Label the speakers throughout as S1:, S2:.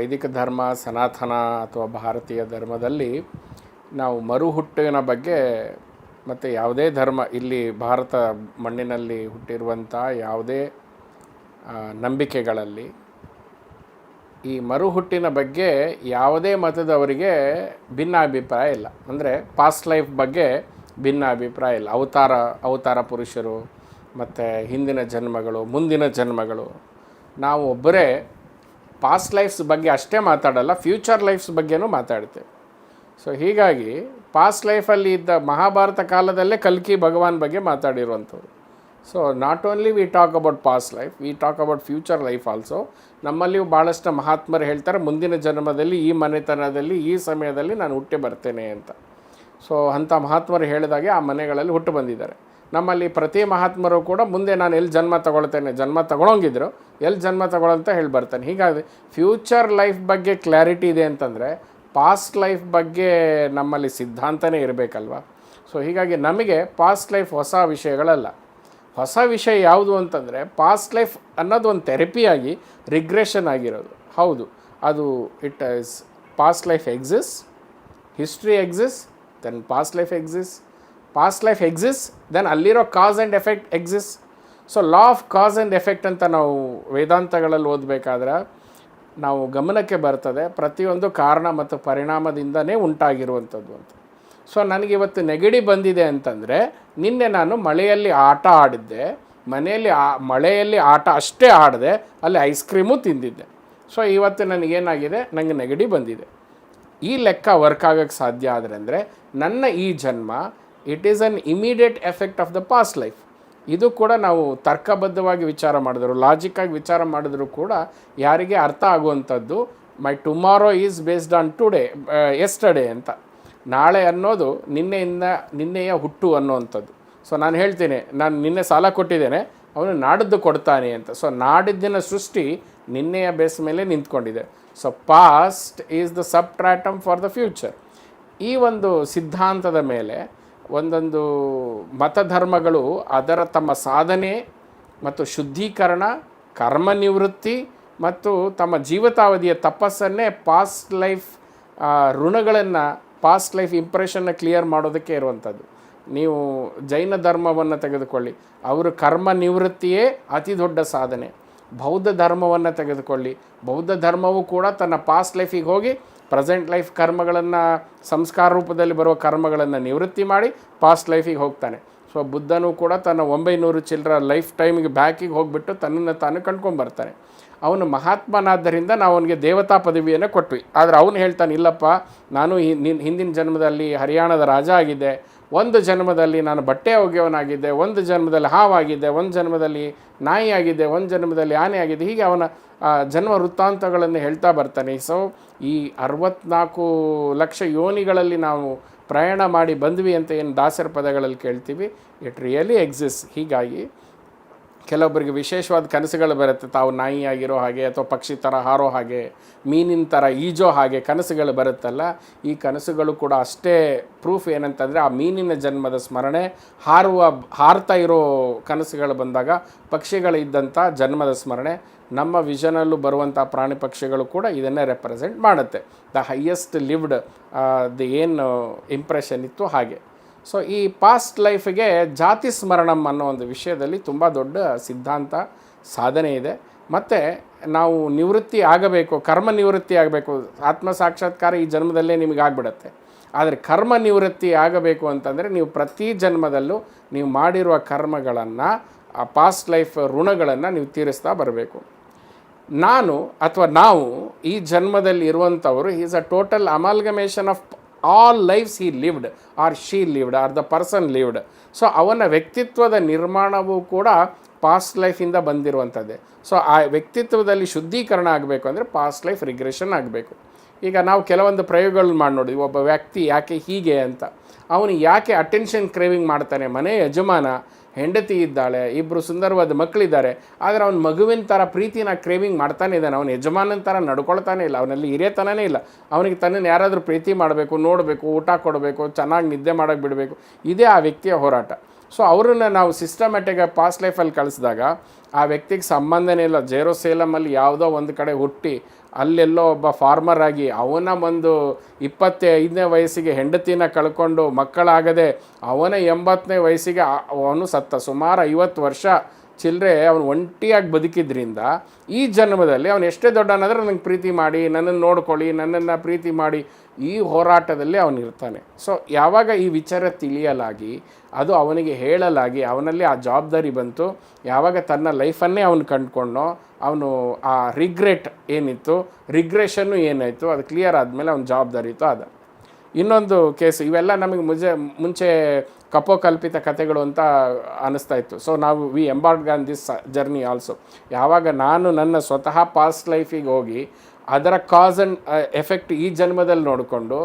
S1: ವೈದಿಕ ಧರ್ಮ, ಸನಾತನ ಅಥವಾ ಭಾರತೀಯ ಧರ್ಮದಲ್ಲಿ ನಾವು ಮರುಹುಟ್ಟಿನ ಬಗ್ಗೆ ಮತ್ತು ಯಾವುದೇ ಧರ್ಮ, ಇಲ್ಲಿ ಭಾರತ ಮಣ್ಣಿನಲ್ಲಿ ಹುಟ್ಟಿರುವಂಥ ಯಾವುದೇ ನಂಬಿಕೆಗಳಲ್ಲಿ ಈ ಮರುಹುಟ್ಟಿನ ಬಗ್ಗೆ ಯಾವುದೇ ಮತದವರಿಗೆ ಭಿನ್ನ ಅಭಿಪ್ರಾಯ ಇಲ್ಲ. ಅಂದರೆ ಪಾಸ್ಟ್ ಲೈಫ್ ಬಗ್ಗೆ ಭಿನ್ನ ಅಭಿಪ್ರಾಯ ಇಲ್ಲ. ಅವತಾರ ಅವತಾರ ಪುರುಷರು, ಮತ್ತು ಹಿಂದಿನ ಜನ್ಮಗಳು, ಮುಂದಿನ ಜನ್ಮಗಳು, ನಾವು ಒಬ್ಬರೇ ಪಾಸ್ಟ್ ಲೈಫ್ಸ್ ಬಗ್ಗೆ ಅಷ್ಟೇ ಮಾತಾಡಲ್ಲ ಫ್ಯೂಚರ್ ಲೈಫ್ಸ್ ಬಗ್ಗೆನೂ ಮಾತಾಡ್ತೇವೆ. ಸೊ ಹೀಗಾಗಿ ಪಾಸ್ಟ್ ಲೈಫಲ್ಲಿ ಇದ್ದ ಮಹಾಭಾರತ ಕಾಲದಲ್ಲೇ ಕಲ್ಕಿ ಭಗವಾನ್ ಬಗ್ಗೆ ಮಾತಾಡಿರುವಂಥವ್ರು. So not only we talk about past life we talk about future life also ನಮ್ಮಲ್ಲಿಯೂ ಭಾಳಷ್ಟು ಮಹಾತ್ಮರು ಹೇಳ್ತಾರೆ, ಮುಂದಿನ ಜನ್ಮದಲ್ಲಿ ಈ ಮನೆತನದಲ್ಲಿ, ಈ ಸಮಯದಲ್ಲಿ ನಾನು ಹುಟ್ಟಿ ಬರ್ತೇನೆ ಅಂತ. ಸೊ ಅಂಥ ಮಹಾತ್ಮರು ಹೇಳಿದಾಗೆ ಆ ಮನೆಗಳಲ್ಲಿ ಹುಟ್ಟು ಬಂದಿದ್ದಾರೆ. ನಮ್ಮಲ್ಲಿ ಪ್ರತಿ ಮಹಾತ್ಮರು ಕೂಡ ಮುಂದೆ ನಾನು ಎಲ್ಲಿ ಜನ್ಮ ತಗೊಳ್ತೇನೆ, ಜನ್ಮ ತಗೊಳಂಗಿದ್ರು, ಎಲ್ಲಿ ಜನ್ಮ ತಗೊಳ್ಳಂತ ಹೇಳಿ ಬರ್ತಾನೆ. ಹೀಗಾಗಿ ಫ್ಯೂಚರ್ ಲೈಫ್ ಬಗ್ಗೆ ಕ್ಲಾರಿಟಿ ಇದೆ ಅಂತಂದರೆ ಪಾಸ್ಟ್ ಲೈಫ್ ಬಗ್ಗೆ ನಮ್ಮಲ್ಲಿ ಸಿದ್ಧಾಂತನೇ ಇರಬೇಕಲ್ವ? ಸೊ ಹೀಗಾಗಿ ನಮಗೆ ಪಾಸ್ಟ್ ಲೈಫ್ ಹೊಸ ವಿಷಯಗಳಲ್ಲ. ಹೊಸ ವಿಷಯ ಯಾವುದು ಅಂತಂದರೆ ಪಾಸ್ಟ್ ಲೈಫ್ ಅನ್ನೋದು ಒಂದು ಥೆರಪಿಯಾಗಿ ರಿಗ್ರೆಷನ್ ಆಗಿರೋದು. ಹೌದು, ಅದು it is past life axis history axis then past life axis past life axis then ಅಲ್ಲಿರೋ cause and effect axis so law of cause and effect ಅಂತ ನಾವು ವೇದಾಂತಗಳಲ್ಲಿ ಓದಬೇಕಾದ್ರೆ, ನಾವು ಗಮನಕ್ಕೆ ಬರ್ತದೆ, ಪ್ರತಿಯೊಂದು ಕಾರಣ ಮತ್ತು ಪರಿಣಾಮದಿಂದನೇ ಉಂಟಾಗಿರುವಂಥದ್ದು ಅಂತ. ಸೊ ನನಗಿವತ್ತು ನೆಗಡಿ ಬಂದಿದೆ ಅಂತಂದರೆ, ನಿನ್ನೆ ನಾನು ಮಳೆಯಲ್ಲಿ ಆಟ ಆಡಿದ್ದೆ, ಮನೆಯಲ್ಲಿ ಆ, ಮಳೆಯಲ್ಲಿ ಆಟ ಅಷ್ಟೇ ಆಡಿದೆ, ಅಲ್ಲಿ ಐಸ್ ಕ್ರೀಮು ತಿಂದಿದ್ದೆ. ಸೊ ಇವತ್ತು ನನಗೇನಾಗಿದೆ ನನಗೆ ನೆಗಡಿ ಬಂದಿದೆ. ಈ ಲೆಕ್ಕ ವರ್ಕ್ ಆಗೋಕ್ಕೆ ಸಾಧ್ಯ ಆದರೆ ಅಂದರೆ, ನನ್ನ ಈ ಜನ್ಮ it is an immediate effect of the past life ಇದು ಕೂಡ ನಾವು ತರ್ಕಬದ್ಧವಾಗಿ ವಿಚಾರ ಮಾಡಿದ್ರು ಲಾಜಿಕ್ಕಾಗಿ ವಿಚಾರ ಮಾಡಿದ್ರು ಕೂಡ ಯಾರಿಗೆ ಅರ್ಥ ಆಗುವಂಥದ್ದು my tomorrow is based on today yesterday ಅಂತ. ನಾಳೆ ಅನ್ನೋದು ನಿನ್ನೆಯಿಂದ, ನಿನ್ನೆಯ ಹುಟ್ಟು ಅನ್ನೋವಂಥದ್ದು. ಸೊ ನಾನು ಹೇಳ್ತೀನಿ, ನಾನು ನಿನ್ನೆ ಸಾಲ ಕೊಟ್ಟಿದ್ದೇನೆ, ಅವನು ನಾಡಿದ್ದು ಕೊಡ್ತಾನೆ ಅಂತ. ಸೊ ನಾಡಿದ್ದಿನ ಸೃಷ್ಟಿ ನಿನ್ನೆಯ ಬೇಸ್ ಮೇಲೆ ನಿಂತ್ಕೊಂಡಿದೆ. So past is the substratum for the future ಈ ಒಂದು ಸಿದ್ಧಾಂತದ ಮೇಲೆ ಒಂದೊಂದು ಮತಧರ್ಮಗಳು ಅದರ ತಮ್ಮ ಸಾಧನೆ ಮತ್ತು ಶುದ್ಧೀಕರಣ, ಕರ್ಮ ನಿವೃತ್ತಿ ಮತ್ತು ತಮ್ಮ ಜೀವಿತಾವಧಿಯ ತಪಸ್ಸನ್ನೇ ಪಾಸ್ಟ್ ಲೈಫ್ ಋಣಗಳನ್ನು ಪಾಸ್ಟ್ ಲೈಫ್ ಇಂಪ್ರೆಷನ್ನ ಕ್ಲಿಯರ್ ಮಾಡೋದಕ್ಕೆ ಇರುವಂಥದ್ದು. ನೀವು ಜೈನ ಧರ್ಮವನ್ನು ತೆಗೆದುಕೊಳ್ಳಿ. ಅವರು ಕರ್ಮ ನಿವೃತ್ತಿಯೇ ಅತಿ ದೊಡ್ಡ ಸಾಧನೆ. ಬೌದ್ಧ ಧರ್ಮವನ್ನು ತೆಗೆದುಕೊಳ್ಳಿ. ಬೌದ್ಧ ಧರ್ಮವು ಕೂಡ ತನ್ನ ಪಾಸ್ಟ್ ಲೈಫಿಗೆ ಹೋಗಿ ಪ್ರೆಸೆಂಟ್ ಲೈಫ್ ಕರ್ಮಗಳನ್ನು, ಸಂಸ್ಕಾರ ರೂಪದಲ್ಲಿ ಬರುವ ಕರ್ಮಗಳನ್ನು ನಿವೃತ್ತಿ ಮಾಡಿ ಪಾಸ್ಟ್ ಲೈಫಿಗೆ ಹೋಗ್ತಾನೆ. ಸೊ, ಬುದ್ಧನೂ ಕೂಡ ತನ್ನ ಒಂಬೈನೂರು ಚಿಲ್ಲರ ಲೈಫ್ ಟೈಮಿಗೆ ಬ್ಯಾಕಿಗೆ ಹೋಗಿಬಿಟ್ಟು ತನ್ನನ್ನು ತಾನು ಕಂಡ್ಕೊಂಬರ್ತಾನೆ ಅವನು ಮಹಾತ್ಮನಾದ್ದರಿಂದ ನಾವು ಅವನಿಗೆ ದೇವತಾ ಪದವಿಯನ್ನು ಕೊಟ್ವಿ. ಆದರೆ ಅವನು ಹೇಳ್ತಾನೆ, ಇಲ್ಲಪ್ಪ, ನಾನು ಹಿಂದಿನ ಜನ್ಮದಲ್ಲಿ ಹರಿಯಾಣದ ರಾಜ ಆಗಿದ್ದೆ. ಒಂದು ಜನ್ಮದಲ್ಲಿ ನಾನು ಬಟ್ಟೆ ಒಗೆಯವನಾಗಿದ್ದೆ. ಒಂದು ಜನ್ಮದಲ್ಲಿ ಹಾವಾಗಿದ್ದೆ ಒಂದು ಜನ್ಮದಲ್ಲಿ ನಾಯಿ ಆಗಿದ್ದೆ ಒಂದು ಜನ್ಮದಲ್ಲಿ ಆನೆ ಆಗಿದ್ದೆ ಹೀಗೆ ಅವನ ಜನ್ಮ ವೃತ್ತಾಂತಗಳನ್ನು ಹೇಳ್ತಾ ಬರ್ತಾನೆ. ಸೊ ಈ ಅರವತ್ನಾಲ್ಕು ಲಕ್ಷ ಯೋನಿಗಳಲ್ಲಿ ನಾವು ಪ್ರಯಾಣ ಮಾಡಿ ಬಂದ್ವಿ ಅಂತ ಏನು ದಾಸರ ಪದಗಳಲ್ಲಿ ಕೇಳ್ತೀವಿ ಇಟ್ ರಿಯಲಿ ಎಕ್ಸಿಸ್ಟ್ ಹೀಗಾಗಿ ಕೆಲವೊಬ್ಬರಿಗೆ ವಿಶೇಷವಾದ ಕನಸುಗಳು ಬರುತ್ತೆ. ತಾವು ನಾಯಿಯಾಗಿರೋ ಹಾಗೆ ಅಥವಾ ಪಕ್ಷಿ ಥರ ಹಾರೋ ಹಾಗೆ, ಮೀನಿನ ಥರ ಈಜೋ ಹಾಗೆ ಕನಸುಗಳು ಬರುತ್ತಲ್ಲ. ಈ ಕನಸುಗಳು ಕೂಡ ಅಷ್ಟೇ ಪ್ರೂಫ್ ಏನಂತಂದರೆ ಆ ಮೀನಿನ ಜನ್ಮದ ಸ್ಮರಣೆ, ಹಾರುವ, ಹಾರ್ತಾ ಇರೋ ಕನಸುಗಳು ಬಂದಾಗ ಪಕ್ಷಿಗಳಿದ್ದಂಥ ಜನ್ಮದ ಸ್ಮರಣೆ ನಮ್ಮ ವಿಷನಲ್ಲೂ ಬರುವಂಥ ಪ್ರಾಣಿ ಪಕ್ಷಿಗಳು ಕೂಡ ಇದನ್ನೇ ರೆಪ್ರೆಸೆಂಟ್ ಮಾಡುತ್ತೆ. ದ ಹೈಯೆಸ್ಟ್ ಲಿವ್ಡ್ ದ ಏನು ಇಂಪ್ರೆಷನ್ ಇತ್ತು ಹಾಗೆ. ಸೊ ಈ ಪಾಸ್ಟ್ ಲೈಫ್ಗೆ ಜಾತಿ ಸ್ಮರಣಂ ಅನ್ನೋ ಒಂದು ವಿಷಯದಲ್ಲಿ ತುಂಬ ದೊಡ್ಡ ಸಿದ್ಧಾಂತ, ಸಾಧನೆ ಇದೆ. ಮತ್ತು ನಾವು ನಿವೃತ್ತಿ ಆಗಬೇಕು, ಕರ್ಮ ನಿವೃತ್ತಿ ಆಗಬೇಕು. ಆತ್ಮ ಸಾಕ್ಷಾತ್ಕಾರ ಈ ಜನ್ಮದಲ್ಲೇ ನಿಮಗೆ ಆಗ್ಬಿಡುತ್ತೆ. ಆದರೆ ಕರ್ಮ ನಿವೃತ್ತಿ ಆಗಬೇಕು ಅಂತಂದರೆ ನೀವು ಪ್ರತಿ ಜನ್ಮದಲ್ಲೂ ನೀವು ಮಾಡಿರುವ ಕರ್ಮಗಳನ್ನು, ಆ ಪಾಸ್ಟ್ ಲೈಫ್ ಋಣಗಳನ್ನು ನೀವು ತೀರಿಸ್ತಾ ಬರಬೇಕು. ನಾನು ಅಥವಾ ನಾವು ಈ ಜನ್ಮದಲ್ಲಿ ಇರುವಂಥವರು is a total amalgamation of all lives he lived or she lived or the person lived so ಅವನ ವ್ಯಕ್ತಿತ್ವದ ನಿರ್ಮಾಣವೂ ಕೂಡ ಪಾಸ್ಟ್ ಲೈಫಿಂದ ಬಂದಿರುವಂಥದ್ದೇ. ಸೊ ಆ ವ್ಯಕ್ತಿತ್ವದಲ್ಲಿ ಶುದ್ಧೀಕರಣ ಆಗಬೇಕು ಅಂದರೆ ಪಾಸ್ಟ್ ಲೈಫ್ ರಿಗ್ರೆಷನ್ ಆಗಬೇಕು. ಈಗ ನಾವು ಕೆಲವೊಂದು ಪ್ರಯೋಗಗಳನ್ನ ಮಾಡಿ ನೋಡಿದ್ವಿ ಒಬ್ಬ ವ್ಯಕ್ತಿ ಯಾಕೆ ಹೀಗೆ ಅಂತ. ಅವನು ಯಾಕೆ ಅಟೆನ್ಷನ್ ಕ್ರೇವಿಂಗ್ ಮಾಡ್ತಾನೆ? ಮನೆ ಯಜಮಾನ ಹೆಂಡತಿ ಇದ್ದಾಳೆ ಇಬ್ಬರು ಸುಂದರವಾದ ಮಕ್ಕಳಿದ್ದಾರೆ, ಆದರೆ ಅವ್ನ ಮಗುವಿನ ಥರ ಪ್ರೀತಿನ ಕ್ರೇವಿಂಗ್ ಮಾಡ್ತಾನೆ ಇದ್ದಾನೆ. ಅವನ ಯಜಮಾನನ ಥರ ನಡ್ಕೊಳ್ತಾನೆ ಇಲ್ಲ. ಅವನಲ್ಲಿ ಹಿರಿಯತನನೇ ಇಲ್ಲ. ಅವನಿಗೆ ತನ್ನನ್ನು ಯಾರಾದರೂ ಪ್ರೀತಿ ಮಾಡಬೇಕು, ನೋಡಬೇಕು, ಊಟ ಕೊಡಬೇಕು, ಚೆನ್ನಾಗಿ ನಿದ್ದೆ ಮಾಡೋಕ್ಕೆ ಬಿಡಬೇಕು. ಇದೇ ಆ ವ್ಯಕ್ತಿಯ ಹೋರಾಟ. ಸೊ ಅವ್ರನ್ನ ನಾವು ಸಿಸ್ಟಮ್ಯಾಟಿಕಾಗಿ ಪಾಸ್ಟ್ ಲೈಫಲ್ಲಿ ಕಳಿಸಿದಾಗ, ಆ ವ್ಯಕ್ತಿಗೆ ಸಂಬಂಧನೇ ಇಲ್ಲ. ಜೇರೋಸೇಲಮಲ್ಲಿ ಯಾವುದೋ ಒಂದು ಕಡೆ ಹುಟ್ಟಿ, ಅಲ್ಲೆಲ್ಲೋ ಒಬ್ಬ ಫಾರ್ಮರ್ ಆಗಿ, ಅವನ ಒಂದು ಇಪ್ಪತ್ತೈದನೇ ವಯಸ್ಸಿಗೆ ಹೆಂಡತಿನ ಕಳ್ಕೊಂಡು ಮಕ್ಕಳಾಗದೆ, ಅವನ ಎಂಬತ್ತನೇ ವಯಸ್ಸಿಗೆ ಅವನು ಸತ್ತ. ಸುಮಾರು ಐವತ್ತು ವರ್ಷ ಚಿಲ್ಲರೆ ಅವನು ಒಂಟಿಯಾಗಿ ಬದುಕಿದ್ರಿಂದ ಈ ಜನ್ಮದಲ್ಲಿ ಅವನು ಎಷ್ಟೇ ದೊಡ್ಡನಾದರೂ ನನಗೆ ಪ್ರೀತಿ ಮಾಡಿ ನನ್ನನ್ನು ನೋಡ್ಕೊಳ್ಳಿ, ನನ್ನನ್ನು ಪ್ರೀತಿ ಮಾಡಿ ಈ ಹೋರಾಟದಲ್ಲಿ ಅವನಿರ್ತಾನೆ ಸೊ ಯಾವಾಗ ಈ ವಿಚಾರ ತಿಳಿಯಲಾಗಿ, ಅದು ಅವನಿಗೆ ಹೇಳಲಾಗಿ, ಅವನಲ್ಲಿ ಆ ಜವಾಬ್ದಾರಿ ಬಂತು, ಯಾವಾಗ ತನ್ನ ಲೈಫನ್ನೇ ಅವನು ಕಂಡ್ಕೊಂಡೋ ಅವನು ಆ ರಿಗ್ರೆಟ್ ಏನಿತ್ತು ರಿಗ್ರೆಷನ್ನು ಏನಾಯಿತು, ಅದು ಕ್ಲಿಯರ್ ಆದಮೇಲೆ ಅವನ ಜವಾಬ್ದಾರಿ ಇತ್ತು ಅದ ಇನ್ನೊಂದು ಕೇಸು ಇವೆಲ್ಲ ನಮಗೆ ಮುಂಚೆ ಮುಂಚೆ ಕಪೋಕಲ್ಪಿತ ಕಥೆಗಳು ಅಂತ ಅನ್ನಿಸ್ತಾ ಇತ್ತು. ಸೊ ನಾವು we embarked on this journey also ಯಾವಾಗ ನಾನು ನನ್ನ ಸ್ವತಃ ಪಾಸ್ಟ್ ಲೈಫಿಗೆ ಹೋಗಿ, ಅದರ ಕಾಸ್ ಆ್ಯಂಡ್ ಎಫೆಕ್ಟ್ ಈ ಜನ್ಮದಲ್ಲಿ ನೋಡಿಕೊಂಡು,